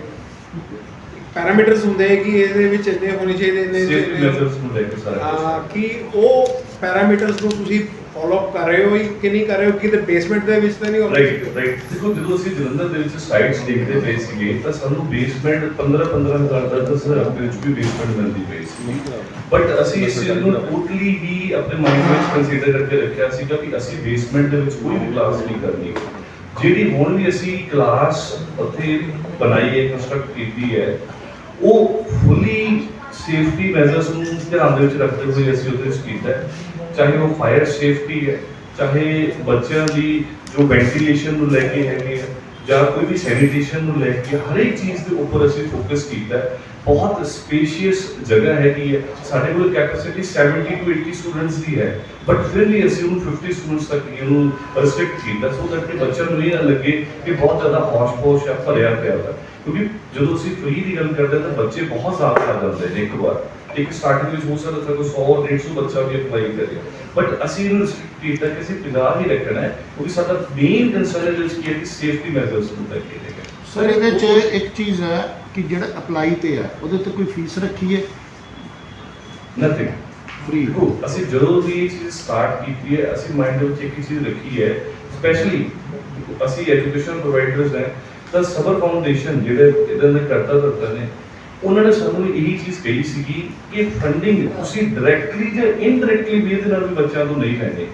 ਪੈਰਾਮੀਟਰਸ ਹੁੰਦੇ ਕਿ ਇਹਦੇ ਵਿੱਚ ਇੰਨੇ ਹੋਣੇ ਚਾਹੀਦੇ ਸੇਫਟੀ ਨੂੰ ਸਾਰਾ। ਕਿ ਉਹ ਪੈਰਾਮੀਟਰਸ ਨੂੰ ਤੁਸੀਂ ਫਾਲੋ ਅਪ ਕਰ ਰਹੇ ਹੋ ਕਿ ਨਹੀਂ ਕਰ ਰਹੇ ਹੋ? ਕਿ ਤੇ ਬੇਸਮੈਂਟ ਦੇ ਵਿੱਚ ਤਾਂ ਨਹੀਂ ਹੋ ਰਾਈਟ ਰਾਈਟ ਦੇਖੋ, ਜਦੋਂ ਅਸੀਂ ਜਲੰਧਰ ਦੇ ਵਿੱਚ ਸਾਈਟਸ ਦੇਖਦੇ ਪਏ ਸੀਗੇ, ਤਾਂ ਸਾਨੂੰ ਬੇਸਮੈਂਟ 15 15 ਹਜ਼ਾਰ ਦਾ ਤਾਂ ਸਰ ਆਪਣੇ ਵਿੱਚ ਵੀ ਬੇਸਮੈਂਟ ਮਿਲਦੀ ਪਈ ਸੀ ਬਟ ਅਸੀਂ ਇਸ ਚੀਜ਼ ਨੂੰ ਟੋਟਲੀ ਹੀ ਆਪਣੇ ਮਾਈਂਡ ਵਿੱਚ ਕੰਸੀਡਰ ਕਰਕੇ ਰੱਖਿਆ ਸੀਗਾ ਕਿ ਅਸੀਂ ਬੇਸਮੈਂਟ ਦੇ ਵਿੱਚ ਕੋਈ ਵੀ ਕਲਾਸ ਨਹੀਂ ਕਰਨੀ। ਜਿਹੜੀ ਹੁਣ ਵੀ ਅਸੀਂ ਕਲਾਸ ਉੱਥੇ ਬਣਾਈ ਹੈ ਕੰਸਟਰਕਟ ਕੀਤੀ ਹੈ, ਉਹ ਫੁੱਲੀ ਸੇਫਟੀ ਮੈਜ਼ਰਸ ਨੂੰ ਧਿਆਨ ਦੇ ਵਿੱਚ ਰੱਖਦੇ ਹੋਏ ਅਸੀਂ ਉਹਦੇ ਵਿੱਚ ਕੀਤਾ ਹੈ। ਚਾਹੇ ਉਹ ਫਾਇਰ ਸੇਫਟੀ ਹੈ, ਚਾਹੇ ਬੱਚਿਆਂ ਦੀ ਜੋ ਵੈਂਟੀਲੇਸ਼ਨ ਨੂੰ ਲੈ ਕੇ ਹੈਗੇ ਆ, ਜਾਂ ਕੋਈ ਵੀ ਸੈਨੀਟੇਸ਼ਨ ਨੂੰ ਲੈ ਕੇ ਹਰ ਇੱਕ ਚੀਜ਼ ਦੇ ਉੱਪਰ ਅਸੀਂ ਫੋਕਸ ਕੀਤਾ ਹੈ। ਬਹੁਤ ਸਪੇਸ਼ੀਅਸ ਜਗ੍ਹਾ ਹੈਗੀ ਹੈ। ਸਾਡੇ ਕੋਲ ਕੈਪੈਸਿਟੀ 70 ਟੂ 80 ਸਟੂਡੈਂਟਸ ਦੀ ਹੈ ਬਟ ਫਿਰ ਵੀ ਅਸੀਂ ਉਹਨੂੰ 50 ਸਟੂਡੈਂਟਸ ਤੱਕ ਹੀ ਰੈਸਟ੍ਰਿਕਟ ਕੀਤਾ। ਸੋ ਦੈਟ ਕਿ ਬੱਚਿਆਂ ਨੂੰ ਇਹ ਨਾ ਲੱਗੇ ਕਿ ਬਹੁਤ ਜ਼ਿਆਦਾ ਹੌਸ਼-ਪੌਸ਼ ਜਾਂ ਭਰਿਆ ਪਿਆ ਹੈ ਕਿਉਂਕਿ ਜਦੋਂ ਅਸੀਂ ਫ੍ਰੀ ਦੀ ਗੱਲ ਕਰਦੇ ਤਾਂ ਬੱਚੇ ਬਹੁਤ ਜ਼ਿਆਦਾ ਆ ਜਾਂਦੇ ਨੇ ਇੱਕ ਵਾਰ। ਇੱਕ ਸਟਾਰਟਿੰਗ ਵਿੱਚ ਹੋ ਸਕਦਾ ਹੈ ਕੋਈ 100 150 ਬੱਚਾ ਵੀ ਅਪਲਾਈ ਕਰੇ। ਬਟ ਅਸੀਂ ਇਹਨੂੰ restrict ਕੀਤਾ ਕਿ ਅਸੀਂ 50 ਹੀ ਰੱਖਣਾ ਹੈ ਕਿਉਂਕਿ ਸਾਡਾ ਮੇਨ ਕੰਸਰਨ ਹੈ ਕੀ ਹੈ ਕਿ ਸੇਫਟੀ ਮੈਜ਼ਰਸ ਨੂੰ ਲੈ ਕੇ ਹੈਗਾ ਸਰ ਇਹਦੇ 'ਚ ਇੱਕ ਚੀਜ਼ ਹੈ ਕਿ ਜਿਹੜਾ ਅਪਲਾਈ ਤੇ ਹੈ ਉਹਦੇ ਤੇ ਕੋਈ ਫੀਸ ਰੱਖੀ ਹੈ ਨਥਿੰਗ ਫ੍ਰੀ ਅਸੀਂ ਜਦੋਂ ਵੀ ਇਹ ਚੀਜ਼ ਸਟਾਰਟ ਕੀਤੀ ਹੈ ਅਸੀਂ ਮਾਈਂਡ ਵਿੱਚ ਇੱਕ ਚੀਜ਼ ਰੱਖੀ ਹੈ ਸਪੈਸ਼ਲੀ ਅਸੀਂ ਐਜੂਕੇਸ਼ਨ ਪ੍ਰੋਵਾਈਡਰਸ ਹਾਂ ਤਾਂ ਸਬਰ ਫਾਊਂਡੇਸ਼ਨ ਜਿਹੜੇ ਇਹਦੇ ਦੇ ਕਰਤਾ ਧਰਤਾ ਨੇ ਉਹਨਾਂ ਨੇ ਸਾਨੂੰ ਇਹੀ ਚੀਜ਼ ਕਹੀ ਸੀਗੀ ਕਿ ਫੰਡਿੰਗ ਤੁਸੀਂ ਡਾਇਰੈਕਟਲੀ ਜਾਂ ਇਨਡਾਇਰੈਕਟਲੀ ਵੀ ਇਹਦੇ ਨਾਲ ਵੀ ਬੱਚਿਆਂ ਤੋਂ ਨਹੀਂ ਲੈਣੀ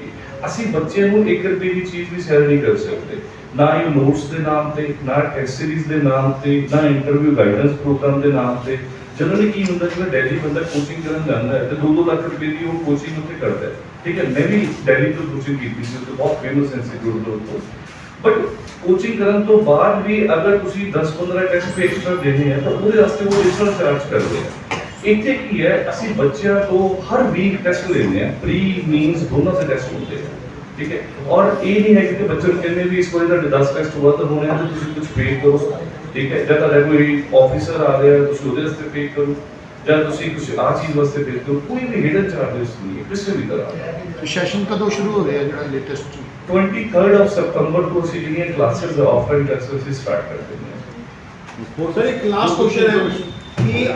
ਅਸੀਂ ਬੱਚਿਆਂ ਨੂੰ 1 ਰੁਪਏ ਦੀ ਚੀਜ਼ ਵੀ ਸੈਲ ਨਹੀਂ ਕਰ ਸਕਦੇ। ਨਾ ਇਹ ਨੋਟਸ ਦੇ ਨਾਮ ਤੇ, ਨਾ ਟੈਸਟ ਦੇ ਨਾਮ ਤੇ, ਨਾ ਇੰਟਰਵਿਊ ਗਾਈਡੈਂਸ ਪ੍ਰੋਗਰਾਮ ਦੇ ਨਾਮ ਤੇ। ਜਨਰਲੀ ਕੀ ਹੁੰਦਾ, ਜਿਵੇਂ ਦਿੱਲੀ ਬੰਦਾ ਕੋਚਿੰਗ ਕਰਨ ਜਾਂਦਾ ਹੈ ਤੇ 2-2 ਲੱਖ ਰੁਪਏ ਦੀ ਉਹ ਕੋਚਿੰਗ ਉੱਥੇ ਕਰਦਾ ਹੈ। ਠੀਕ ਹੈ, ਮੈਂ ਵੀ ਦਿੱਲੀ ਤੋਂ ਕੋਚਿੰਗ ਕੀਤੀ ਸੀ ਤੇ ਬਹੁਤ ਫੇਮਸ ਇੰਸਟੀਚਿਊਟ ਤੋਂ। ਬਟ ਕੋਚਿੰਗ ਕਰਨ ਤੋਂ ਬਾਅਦ ਵੀ ਅਗਰ ਤੁਸੀਂ 10-15 ਟੈਸਟ ਵੀ ਐਕਸਟਰਾ ਦੇਣੇ ਆ ਤਾਂ ਉਹਦੇ ਵਾਸਤੇ ਉਹ ਐਕਸਟਰਾ ਚਾਰਜ ਕਰਦੇ ਆ ਇੱਥੇ ਕੀ ਹੈ ਅਸੀਂ ਬੱਚਿਆਂ ਤੋਂ ਹਰ ਵੀਕ ਟੈਸਟ ਲੈਂਦੇ ਆ ਪ੍ਰੀ ਮੀਨਸ ਦੋਨਾਂ ਸੇ ਟੈਸਟ ਹੁੰਦੇ ਆ ਠੀਕ ਹੈ ਔਰ ਇਹ ਨਹੀਂ ਹੈ ਕਿ ਬੱਚੇ ਨੂੰ ਕਹਿੰਦੇ ਵੀ ਇਸ ਵਾਰੀ ਤੁਹਾਡੇ 10 ਟੈਸਟ ਵੱਧ ਹੋਣੇ ਆ ਤਾਂ ਤੁਸੀਂ ਕੁਝ ਪੇ ਕਰੋ ਠੀਕ ਹੈ ਜਾਂ ਤੁਹਾਡਾ ਕੋਈ ਆਫੀਸਰ ਆ ਰਿਹਾ ਤੁਸੀਂ ਉਹਦੇ ਵਾਸਤੇ ਪੇ ਕਰੋ ਜਾਂ ਤੁਸੀਂ ਕੁਝ ਆ ਚੀਜ਼ ਵਾਸਤੇ ਪੇ ਕਰੋ ਕੋਈ ਵੀ ਹਿਡਨ ਚਾਰजेस ਨਹੀਂ ਹੈ ਕਿਸੇ ਵੀ ਤਰ੍ਹਾਂ ਸੈਸ਼ਨ ਕਦੋਂ ਸ਼ੁਰੂ ਹੋ ਰਿਹਾ ਜਿਹੜਾ ਲੇਟੈਸਟ 23rd of ਸਤੰਬਰ ਤੋਂ ਅਸੀਂ ਜਿਹੜੀਆਂ ਕਲਾਸਿਸ ਆਫਲਾਈਨ ਕਲਾਸਿਸ ਸਟਾਰਟ ਕਰ ਦਿੰਦੇ ਹਾਂ ਸਰ ਇੱਕ ਲਾਸਟ ਕੁਐਸਚਨ ਹੈ ਕਿ